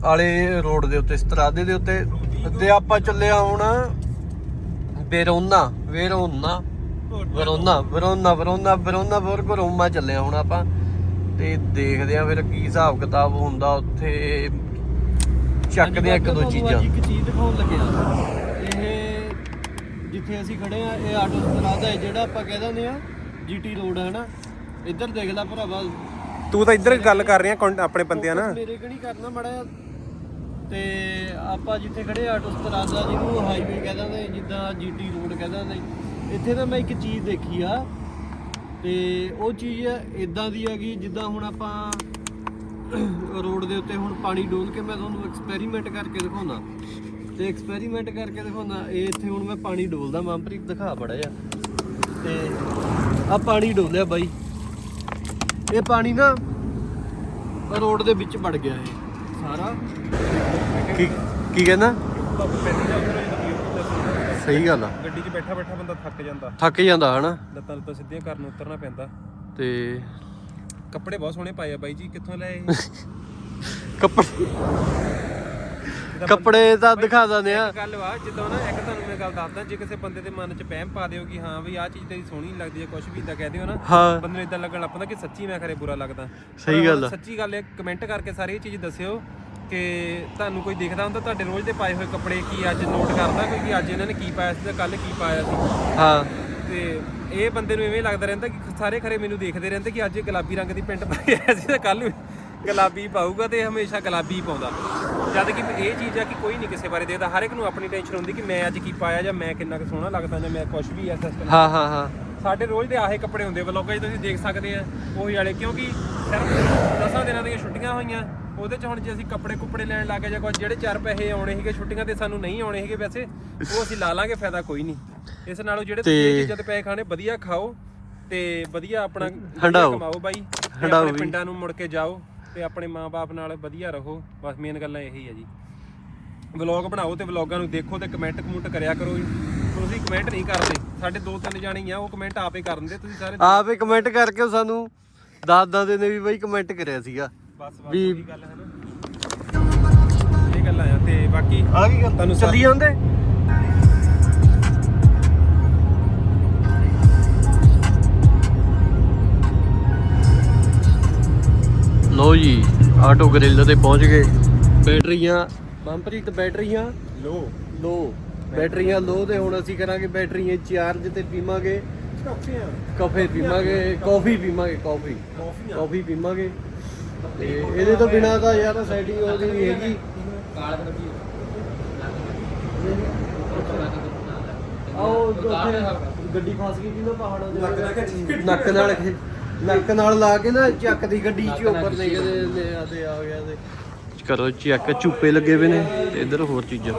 ਵਾਲੇ ਰੋਡ ਦੇ ਉੱਤੇ ਸਤਰਾਦੇ ਦੇ ਉੱਤੇ। ਤੇ ਆਪਾਂ ਚੱਲੇ ਆ ਹੁਣ Verona Verona Verona Verona Verona Verona Borgo Roma ਚੱਲੇ ਹੁਣ ਆਪਾਂ। ਤੇ ਦੇਖਦੇ ਆ ਫਿਰ ਕੀ ਹਿਸਾਬ ਕਿਤਾਬ ਹੁੰਦਾ ਉੱਥੇ। ਚੱਕਦੇ ਆ ਇੱਕ ਦੋ ਚੀਜ਼ਾਂ। ਅੱਜ ਇੱਕ ਚੀਜ਼ ਦਿਖਾਉਣ ਲੱਗਿਆ ਜਿੱਥੇ ਅਸੀਂ ਖੜੇ ਆ ਇਹ ਆਟੋ ਸਤਰਾਦਾ ਹੈ ਜਿਹੜਾ ਆਪਾਂ ਕਹਿ ਦਿੰਦੇ ਆ ਜੀਟੀ ਰੋਡ ਹੈ ਨਾ। ਇੱਧਰ ਦੇਖ ਲੈ ਭਰਾਵਾ। ਤੂੰ ਤਾਂ ਇੱਧਰ ਗੱਲ ਕਰ ਰਿਹਾ ਕੌਣ- ਆਪਣੇ ਬੰਦਿਆਂ ਨਾਲ। ਮੇਰੇ ਕਣੀ ਕਰਨਾ ਮੜਾ ਤੇ ਆਪਾਂ ਜਿੱਥੇ ਖੜੇ ਆ, ਆਟੋ ਸਤਰਾਦਾ ਜਿਹਨੂੰ ਹਾਈਵੇ ਕਹਿ ਦਿੰਦੇ ਜਿੱਦਾਂ ਜੀਟੀ ਰੋਡ ਕਹਿ ਦਿੰਦੇ ਇੱਥੇ ਤਾਂ ਮੈਂ ਇੱਕ ਚੀਜ਼ ਦੇਖੀ ਆ ਤੇ ਉਹ ਚੀਜ਼ ਇਦਾਂ ਦੀ ਹੈਗੀ ਜਿੱਦਾਂ ਹੁਣ ਆਪਾਂ ਰੋਡ ਦੇ ਉੱਤੇ ਹੁਣ ਪਾਣੀ ਡੋਲ ਕੇ ਮੈਂ ਤੁਹਾਨੂੰ ਐਕਸਪੈਰੀਮੈਂਟ ਕਰਕੇ ਦਿਖਾਉਣਾ ਤੇ ਐਕਸਪੈਰੀਮੈਂਟ ਕਰਕੇ ਦਿਖਾਉਣਾ ਇਹ ਇੱਥੇ ਹੁਣ ਮੈਂ ਪਾਣੀ ਡੋਲਦਾ ਮਨਪ੍ਰੀਤ ਦਿਖਾ ਬੜਾ ਜਾ ਤੇ ਆ ਪਾਣੀ ਡੋਲਿਆ ਬਾਈ। ਇਹ ਪਾਣੀ ਨਾ ਰੋਡ ਦੇ ਵਿੱਚ ਵੜ ਗਿਆ ਇਹ ਸਾਰਾ। ਕੀ ਕੀ ਕਹਿੰਦਾ? ਸਹੀ ਗੱਲ ਆ। ਗੱਡੀ 'ਚ ਬੈਠਾ ਬੈਠਾ ਬੰਦਾ ਥੱਕ ਜਾਂਦਾ। ਥੱਕ ਜਾਂਦਾ ਹਨਾ? ਲੱਤਾਂ ਲੱਤਾਂ ਸਿੱਧੀਆਂ ਕਰਨ ਨੂੰ ਉਤਰਨਾ ਪੈਂਦਾ। ਤੇ ਕੱਪੜੇ ਬਹੁਤ ਸੋਹਣੇ ਪਾਏ ਆ ਬਾਈ ਜੀ ਕਿੱਥੋਂ ਲਏ ਕੱਪੜੇ ਕੱਪੜੇ ਤਾਂ ਦਿਖਾ ਦਿੰਦੇ ਆ। ਗੱਲ ਵਾ ਜਿੱਦਾਂ ਨਾ ਇੱਕ ਤੁਹਾਨੂੰ ਮੈਂ ਗੱਲ ਦੱਸਦਾ ਜੇ ਕਿਸੇ ਬੰਦੇ ਦੇ ਮਨ 'ਚ ਵਹਿਮ ਪਾ ਦਿਓ ਕਿ ਹਾਂ ਵੀ ਆਹ ਚੀਜ਼ ਤੇਰੀ ਸੋਹਣੀ ਲੱਗਦੀ ਹੈ ਕੁਝ ਵੀ ਇਦਾਂ ਕਹਿ ਦਿਓ ਨਾ ਹਾਂ। ਬੰਦੇ ਨੂੰ ਇਦਾਂ ਲੱਗਣ ਲੱਗ ਪੈਂਦਾ ਕਿ ਸੱਚੀ ਮੈਂ ਖਰੇ ਬੁਰਾ ਲੱਗਦਾ। ਸਹੀ ਗੱਲ ਆ। ਸੱਚੀ ਗੱਲ ਹੈ ਕਮੈਂਟ ਕਰਕੇ ਸਾਰੀ ਇਹ ਚੀਜ਼ ਦੱਸਿਓ ਕਿ ਤੁਹਾਨੂੰ ਕੋਈ ਦੇਖਦਾ ਹੁੰਦਾ ਤੁਹਾਡੇ ਰੋਜ਼ ਦੇ ਪਾਏ ਹੋਏ ਕੱਪੜੇ ਕੀ ਅੱਜ ਨੋਟ ਕਰਦਾ ਕੋਈ ਕਿ ਅੱਜ ਇਹਨਾਂ ਨੇ ਕੀ ਪਾਇਆ ਸੀ ਤੇ ਕੱਲ ਕੀ ਪਾਇਆ ਸੀ। ਹਾਂ। ਤੇ ਇਹ ਬੰਦੇ ਨੂੰ ਐਵੇਂ ਲੱਗਦਾ ਰਹਿੰਦਾ ਕਿ ਸਾਰੇ ਖਰੇ ਮੈਨੂੰ ਦੇਖਦੇ ਰਹਿੰਦੇ ਕਿ ਅੱਜ ਇਹ ਗੁਲਾਬੀ ਰੰਗ ਦੀ ਪੈਂਟ ਪਾਈ ਆਇਆ ਸੀ ਤੇ ਕੱਲ ਗੁਲਾਬੀ ਪਾਊਗਾ ਤੇ ਹਮੇਸ਼ਾ ਗੁਲਾਬੀ ਪਾਉਂਦਾ। ਜਦ ਕਿ ਇਹ ਚੀਜ਼ ਆ ਕਿ ਕੋਈ ਨਹੀਂ ਕਿਸੇ ਬਾਰੇ ਦੇਖਦਾ। ਹਰ ਇੱਕ ਨੂੰ ਆਪਣੀ ਟੈਨਸ਼ਨ ਹੁੰਦੀ ਕਿ ਮੈਂ ਅੱਜ ਕੀ ਪਾਇਆ ਜਾਂ ਮੈਂ ਕਿੰਨਾ ਕੁ ਸੋਹਣਾ ਲੱਗਦਾ ਜਾਂ ਮੈਂ ਕੁਝ ਵੀ ਐ ਸਿਸਟਮ ਹਾਂ ਹਾਂ ਹਾਂ। ਸਾਡੇ ਰੋਜ਼ ਦੇ ਆਹੇ ਕੱਪੜੇ ਹੁੰਦੇ ਵਲੋਗਾਂ 'ਚ ਤੁਸੀਂ ਦੇਖ ਸਕਦੇ ਆ ਉਹੀ ਵਾਲੇ। ਕਿਉਂਕਿ ਸਿਰਫ ਦਸਾਂ ਦਿਨਾਂ ਦੀਆਂ ਛੁੱਟੀਆਂ ਹੋਈਆਂ ਉਹਦੇ 'ਚ ਹੁਣ ਜੇ ਅਸੀਂ ਕੱਪੜੇ ਕੁੱਪੜੇ ਲੈਣ ਲੱਗ ਗਏ ਜਾਂ ਕੋਈ ਜਿਹੜੇ ਚਾਰ ਪੈਸੇ ਆਉਣੇ ਸੀਗੇ ਛੁੱਟੀਆਂ ਤੇ ਸਾਨੂੰ ਨਹੀਂ ਆਉਣੇ ਸੀਗੇ ਵੈਸੇ ਉਹ ਅਸੀਂ ਲਾ ਲਾਂਗੇ ਫਾਇਦਾ ਕੋਈ ਨਹੀਂ। ਇਸ ਨਾਲੋਂ ਜਿਹੜੇ ਤੁਸੀਂ ਇਹ ਚੀਜ਼ਾਂ ਤੇ ਪੈਸੇ ਖਾਣੇ ਵਧੀਆ ਖਾਓ ਤੇ ਵਧੀਆ ਆਪਣਾ ਹੰਡਾਓ। ਕਮਾਓ ਬਾਈ ਹੰਡਾਓ। ਪਿੰਡਾਂ ਨੂੰ ਮੁੜ ਕੇ ਜਾਓ। ਤੇ ਆਪਣੇ ਮਾਪੇ ਨਾਲ ਵਧੀਆ ਰਹੋ। ਬਸ ਮੇਨ ਗੱਲਾਂ ਇਹੀ ਆ ਜੀ। ਵਲੌਗ ਬਣਾਓ ਤੇ ਵਲੌਗਾਂ ਨੂੰ ਦੇਖੋ ਤੇ ਕਮੈਂਟ ਕਮੂਟ ਕਰਿਆ ਕਰੋ ਜੀ। ਤੁਸੀਂ ਕਮੈਂਟ ਨਹੀਂ ਕਰਦੇ। ਸਾਡੇ ਦੋ ਤਿੰਨ ਜਾਣੇ ਆ ਉਹ ਕਮੈਂਟ ਆਪੇ ਕਰ ਦਿੰਦੇ ਤੁਸੀਂ ਸਾਰੇ ਆਪੇ ਕਮੈਂਟ ਕਰਕੇ ਸਾਨੂੰ ਦਾਦਾ ਦੇ ਨੇ ਵੀ ਬਈ ਕਮੈਂਟ ਕਰਿਆ ਸੀਗਾ। ਬਸ ਬਸ ਉਹੀ ਗੱਲ ਹੈ ਨਾ। ਇਹ ਗੱਲ ਆ ਤੇ ਬਾਕੀ ਆ ਕੀ ਗੱਲ। ਤੁਹਾਨੂੰ ਚੱਲੀ ਜਾਂਦੇ ਲੋ ਜੀ ਆਟੋ ਗ੍ਰਿਲ ਤੇ ਪਹੁੰਚ ਗਏ। ਬੈਟਰੀਆਂ ਬੰਪਰੀਤ ਬੈਟਰੀਆਂ? ਲੋ ਲੋ ਬੈਟਰੀਆਂ ਲੋ ਤੇ ਹੁਣ ਅਸੀਂ ਕਰਾਂਗੇ ਬੈਟਰੀਆਂ ਚਾਰਜ ਤੇ ਪੀਵਾਂਗੇ। ਕਾਫੀ ਪੀਵਾਂਗੇ ਕਾਫੀ ਪੀਵਾਂਗੇ ਕਾਫੀ। ਕਾਫੀ ਪੀਵਾਂਗੇ। ਤੇ ਇਹਦੇ ਤੋਂ ਬਿਨਾ ਤਾਂ ਯਾਰ ਸੈਟਿੰਗ ਉਹਦੀ ਨਹੀਂ ਹੈਗੀ। ਆਓ ਉੱਥੇ ਗੱਡੀ ਫਸ ਗਈ ਨਾ ਪਹਾੜਾਂ ਦੇ। ਨੱਕ ਨਾਲ ਖਿ- ਨੱਕ ਨਾਲ ਲਾ ਕੇ ਨਾ ਚੱਕ ਦੀ ਗੱਡੀ ਚ ਉੱਪਰ ਦੇ ਕੇ ਲੈ ਆਦੇ ਆ ਗਿਆ ਤੇ। ਕਰੋ ਚੈੱਕ ਚੁੱਪੇ ਲੱਗੇ ਵੇ ਨੇ ਤੇ ਇੱਧਰ ਹੋਰ ਚੀਜ਼ਾਂ।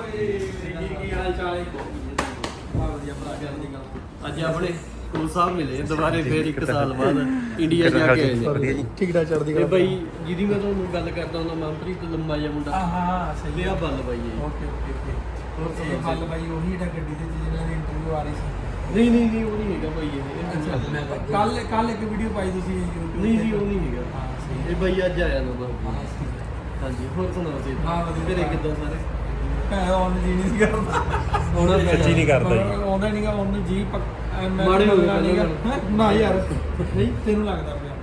ਅੱਜ ਆਪਣੇ ਕੋਲ ਸਾਹਿਬ ਮਿਲੇ ਦੁਬਾਰੇ ਫੇਰ ਇੱਕ ਸਾਲ ਬਾਅਦ ਇੰਡੀਆ ਜਾ ਕੇ ਆਏ ਨੇ। ਠੀਕ ਠਾਕ ਚੜਦੀ ਤੇ ਬਾਈ ਜਿਹਦੀ ਮੈਂ ਤੁਹਾਨੂੰ ਗੱਲ ਕਰਦਾ ਹੁੰਦਾ ਮਨਪ੍ਰੀਤ ਲੰਮਾ ਜਿਹਾ ਮੁੰਡਾ। ਹਾਂ ਹਾਂ ਸਹੀ। ਲਿਆ ਬੱਲ ਬਾਈ ਓਕੇ ਓਕੇ ਓਕੇ। ਹੋਰ ਸੁਣਾਓ ਹੱਲ ਬਾਈ ਉਹੀ ਜਿਹੜਾ ਗੱਡੀ ਤੇ ਜਿਹਨਾਂ ਦੀ ਇੰਟਰਵਿਊ ਆ ਰਹੀ ਸੀ। ਨਹੀਂ ਨਹੀਂ ਨਹੀਂ ਉਹ ਨਹੀਂ ਹੈਗਾ ਬਾਈ ਇਹ। ਕੱਲ ਕੱਲ ਇੱਕ ਵੀਡੀਓ ਪਾਈ ਤੁਸੀਂ YouTube ਨਹੀਂ। ਜੀ ਉਹ ਨਹੀਂ ਹੈਗਾ। ਹਾਂ ਸਹੀ ਇਹ ਬਾਈ ਅੱਜ ਆਇਆ ਨਾ ਹਾਂ, ਸਹੀ। ਹਾਂਜੀ ਹੋਰ ਸੁਣਾਓ ਜੀ? ਹਾਂ, ਵਧੀਆ। ਘਰੇ ਕਿੱਦਾਂ ਸਾਰੇ? ਭੈਣ ਆਉਣ ਜੀ ਨਹੀਂ ਕਰਦਾ। ਉਹਨਾਂ ਸੱਚੀ ਨਹੀਂ ਕਰਦਾ ਜੀ। ਆਉਂਦਾ ਨਹੀਂਗਾ ਉਹਨੂੰ ਜੀ ਪੱਕ ਐ ਮੈਂ ਮਾੜੇ ਹੋ ਗਏ? ਨਾ ਯਾਰ। ਨਹੀਂ। ਤੈਨੂੰ ਲੱਗਦਾ ਪਿਆ।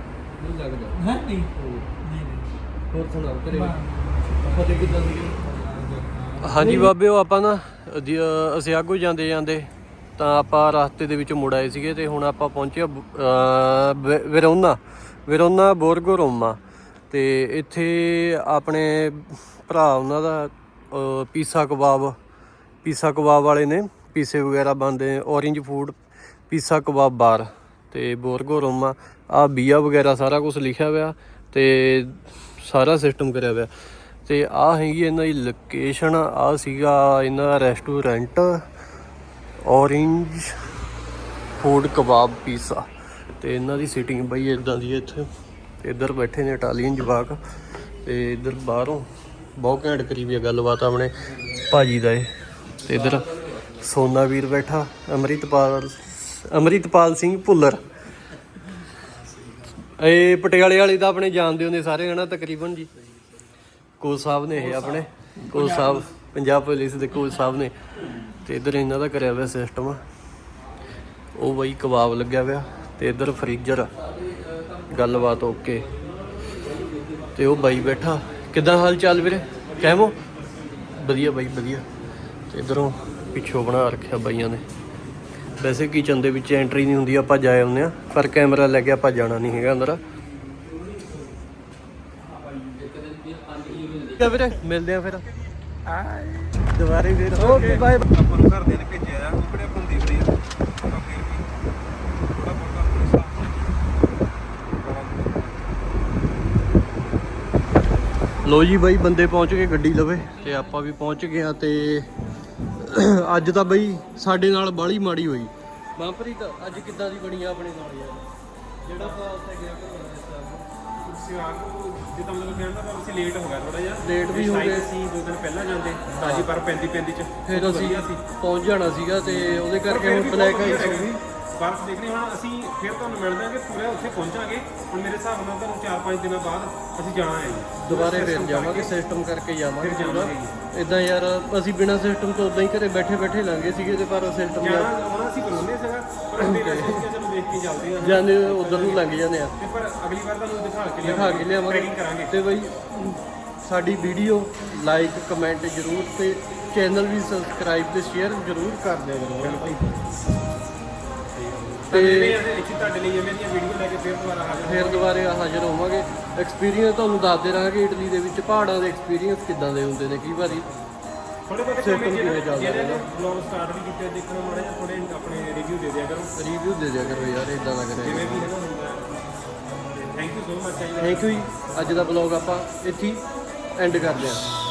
ਨਹੀਂ ਲੱਗਦਾ। ਹੈ? ਨਹੀਂ। ਹੋਰ- ਨਹੀਂ ਨਹੀਂ। ਹੋਰ ਸੁਣਾਓ ਬਾ- ਫਤਿਹ ਕਿੱਦਾਂ ਸੀਗੇ। ਹਾਂਜੀ ਬਾਬਿਓ ਆਪਾਂ ਨਾ ਅਸੀਂ ਆਗੂ ਜਾਂਦੇ ਜਾਂਦੇ ਤਾਂ ਆਪਾਂ ਰਸਤੇ ਦੇ ਵਿੱਚ ਮੁੜ ਆਏ ਸੀਗੇ ਤੇ ਹੁਣ ਆਪਾਂ ਪਹੁੰਚੇ ਅ, ਵੈ- ਵੈਰੋਨਾ ਬੋਰਗੋ ਰੋਮਾ ਤੇ ਇੱਥੇ ਆਪਣੇ ਭਰਾ ਉਹਨਾਂ ਦਾ ਪੀਸਾ ਕਬਾਬ ਪੀਸਾ ਕਬਾਬ ਵਾਲੇ ਨੇ ਪੀਸੇ ਵਗੈਰਾ ਬਣਦੇ ਨੇ Orange Food pizza kebab bar ਤੇ ਬੋਰਗੋ ਰੋਮਾ ਆ ਬੀਆ ਵਗੈਰਾ ਸਾਰਾ ਕੁਝ ਲਿਖਿਆ ਹੋਇਆ ਤੇ ਸਾਰਾ ਸਿਸਟਮ ਕਰਿਆ ਹੋਇਆ। ਤੇ ਆ ਹੈਗੀ ਇਹਨਾਂ ਦੀ ਲੋਕੇਸ਼ਨ ਆ ਸੀਗਾ ਇਹਨਾਂ ਦਾ restaurant Orange Food kebab pizza ਤੇ ਇਹਨਾਂ ਦੀ ਸੀਟਿੰਗ ਬਈ ਇਦਾਂ ਦੀ ਹੈ ਇੱਥੇ। ਇੱਧਰ ਬੈਠੇ ਨੇ ਇਟਾਲੀਅਨ ਜਵਾਕ। ਤੇ ਇੱਧਰ ਬਾਹਰੋਂ ਬਹੁਤ ਘੈਂਟ ਕਰੀਬੀ ਆ ਗੱਲਬਾਤ ਆਪਣੇ ਭਾਜੀ ਦਾ ਇਹ। ਤੇ ਇੱਧਰ ਸੋਨਾ ਵੀਰ ਬੈਠਾ, ਅਮਰਿਤਪਾਲ ਅਮਰਿਤਪਾਲ ਸਿੰਘ ਭੁੱਲਰ। ਇਹ ਪਟਿਆਲੇ ਵਾਲੇ ਤਾਂ ਆਪਣੇ ਜਾਣਦੇ ਹੁੰਦੇ ਸਾਰੇ ਹਨਾ ਤਕਰੀਬਨ ਜੀ। ਕੋਚ ਸਾਹਿਬ ਨੇ ਇਹ ਆਪਣੇ। ਕੋਚ ਸਾਹਿਬ ਪੰਜਾਬ ਪੁਲਿਸ ਦੇ ਕੋਚ ਸਾਹਿਬ ਨੇ ਤੇ ਇਧਰ ਇਹਨਾਂ ਦਾ ਕਰਿਆ ਹੋਇਆ ਸਿਸਟਮ ਉਹ ਬਈ ਕਬਾਬ ਲੱਗਿਆ ਹੋਇਆ ਤੇ ਇਧਰ ਫਰੀਜ਼ਰ ਗੱਲਬਾਤ ਓਕੇ ਤੇ ਉਹ ਬਾਈ ਬੈਠਾ। ਕਿਦਾਂ ਹਾਲ ਚਾਲ ਵੀਰੇ? ਕਹਿਮੋ ਵਧੀਆ ਬਾਈ ਵਧੀਆ। ਤੇ ਇਧਰੋਂ ਪਿੱਛੋਂ ਬਣਾ ਰੱਖਿਆ ਬਾਈਆਂ ਨੇ। ਵੈਸੇ ਕਿਚਨ ਦੇ ਵਿੱਚ ਐਂਟਰੀ ਨਹੀਂ ਹੁੰਦੀ ਆਪਾਂ ਜਾ ਆਉਂਦੇ ਆ ਪਰ ਕੈਮਰਾ ਲੈ ਕੇ ਆਪਾਂ ਜਾਣਾ ਨਹੀਂ ਹੈਗਾ ਅੰਦਰ। ਠੀਕ ਆ ਵੀਰੇ ਮਿਲਦੇ ਆ ਫਿਰ। ਦੁਬਾਰੇ ਫਿਰ ਓਕੇ ਬਾਏ ਆਪਾਂ ਨੂੰ ਘਰਦਿਆਂ ਨੇ ਭੇਜਿਆ ਆ ਉਹ ਕਿਹੜੇ ਹੁੰਦੀ ਫਰੀ ਆ ਤਾਂ ਫਿਰ ਵੀ ਥੋੜਾ ਬਹੁਤਾ ਲੋ ਜੀ ਬਾਈ ਬੰਦੇ ਪਹੁੰਚ ਗਏ ਗੱਡੀ ਲਵੇ। ਤੇ ਆਪਾਂ ਵੀ ਪਹੁੰਚ ਗਏ ਆ ਤੇ ਅੱਜ ਤਾਂ ਬਈ ਸਾਡੇ ਨਾਲ ਬਾਲੀ ਮਾੜੀ ਹੋਈ। ਮਨਪ੍ਰੀਤ ਅੱਜ ਕਿੱਦਾਂ ਦੀ ਬਣੀ ਆ ਆਪਣੇ ਨਾਲ ਯਾਰ? ਜਿਹੜਾ ਆਪਾਂ ਉੱਥੇ ਗਿਆ ਤੁਸੀਂ ਆ ਜਿੱਦਾਂ ਮਤਲਬ ਕਹਿੰਦਾ ਪਰ ਅਸੀਂ ਲੇਟ ਹੋ ਗਏ ਥੋੜਾ ਜਿਹਾ। Late ਵੀ ਹੋ ਸ਼ਾਇਦ ਗਏ। ਅਸੀਂ ਦੋ ਦਿਨ ਪਹਿਲਾਂ ਜਾਂਦੇ ਤਾਜੀ ਪਰ ਪੈਂਦੀ ਪੈਂਦੀ ਚ। ਫਿਰ ਅਸੀਂ ਵਧੀਆ ਸੀ। ਪਹੁੰਚ ਜਾਣਾ ਸੀਗਾ ਤੇ ਉਹਦੇ ਕਰਕੇ ਫਿਰ ਹੁਣ ਵੀ ਬਲੈਕ ਬਹੁਤ ਆਈ ਵਧੀਆ ਸੀ ਹੈਗੀ। ਬਰਫ਼ ਦੇਖਣੀ ਹੁਣ ਅਸੀਂ ਫਿਰ ਤੁਹਾਨੂੰ ਮਿਲ ਦਾਂਗੇ ਪੂਰੇ ਉੱਥੇ ਪਹੁੰਚਾਂਗੇ। ਹੁਣ ਮੇਰੇ ਹਿਸਾਬ ਨਾਲ ਤੁਹਾਨੂੰ 4-5 ਦਿਨਾਂ ਬਾਅਦ ਅਸੀਂ ਜਾਣਾ ਹੈ ਜੀ। ਦੁਬਾਰੇ ਫਿਰ ਜਾਵਾਂਗੇ ਸਿਸਟਮ ਕਰਕੇ ਜਾਵਾਂਗੇ ਫਿਰ ਪੂਰਾ। ਜਾਵਾਂਗੇ ਇਦਾਂ ਯਾਰ ਅਸੀਂ ਬਿਨਾ ਸਿਸਟਮ ਤੋਂ ਉਦਾਂ ਹੀ ਘਰੇ ਬੈਠੇ ਬੈਠੇ ਲਾਂਗੇ ਸੀਗੇ ਤੇ ਪਰ ਸਿਸਟਮ ਜਾਣਾ ਆਉਣਾ ਸੀ ਕਰੋਨੇ ਸੀਗਾ ਪਰ ਅਸੀਂ ਚਲੋ ਦੇਖ ਕੇ ਚੱਲਦੇ ਹਾਂ ਜਾਂਦੇ ਉਧਰ ਨੂੰ ਲੰਘ ਜਾਂਦੇ ਆ। ਤੇ ਪਰ ਅਗਲੀ ਵਾਰ ਤੁਹਾਨੂੰ ਦਿਖਾ ਕੇ ਦਿਖਾ ਕੇ ਲਿਆਵਾਂਗੇ। ਕਰਾਂਗੇ। ਤੇ ਬਈ ਸਾਡੀ ਵੀਡੀਓ ਲਾਈਕ ਕਮੈਂਟ ਜਰੂਰ ਤੇ ਚੈਨਲ ਵੀ ਸਬਸਕ੍ਰਾਈਬ ਤੇ ਸ਼ੇਅਰ ਜਰੂਰ ਕਰ ਦਿਆ ਕਰੋ। ਤੇ ਇੱਥੇ ਤੁਹਾਡੇ ਲਈ ਐਵੇਂ ਦੀਆਂ ਵੀਡੀਓ ਲੈ ਕੇ ਫਿਰ ਦੁਬਾਰਾ ਹਾਜ਼ਰ ਫਿਰ ਦੁਬਾਰੇ ਹਾਜ਼ਰ ਹੋਵਾਂਗੇ। ਐਕਸਪੀਰੀਅੰਸ ਤੁਹਾਨੂੰ ਦੱਸਦੇ ਰਹਾਂਗੇ ਇਟਲੀ ਦੇ ਵਿੱਚ ਪਹਾੜਾਂ ਦੇ ਐਕਸਪੀਰੀਅੰਸ ਕਿੱਦਾਂ ਦੇ ਹੁੰਦੇ ਨੇ ਕਈ ਵਾਰੀ? ਥੋੜੇ ਬਹੁਤ System ਕਿਵੇਂ ਚੱਲਦਾ ਜਿਹੜੇ ਹੈ? ਬਲੌਗ ਸਟਾਰਟ ਵੀ ਕੀਤੇ ਦੇਖਣਾ ਮਾੜੇ ਜਿਹਾ ਥੋੜੇ ਆਪਣੇ ਰਿਵਿਊ ਦੇ ਦਿਆ ਕਰੋ। ਰਿਵਿਊ ਦੇ ਦਿਆ ਕਰੋ ਯਾਰ ਇਦਾਂ ਲੱਗ ਰਿਹਾ ਜਿਵੇਂ ਵੀ ਹੈ ਨਾ ਹੁੰਦਾ। Thank you so much thank you ji. ਅੱਜ ਦਾ ਬਲੌਗ ਆਪਾਂ ਇੱਥੇ ਐਂਡ ਕਰਦੇ ਹਾਂ।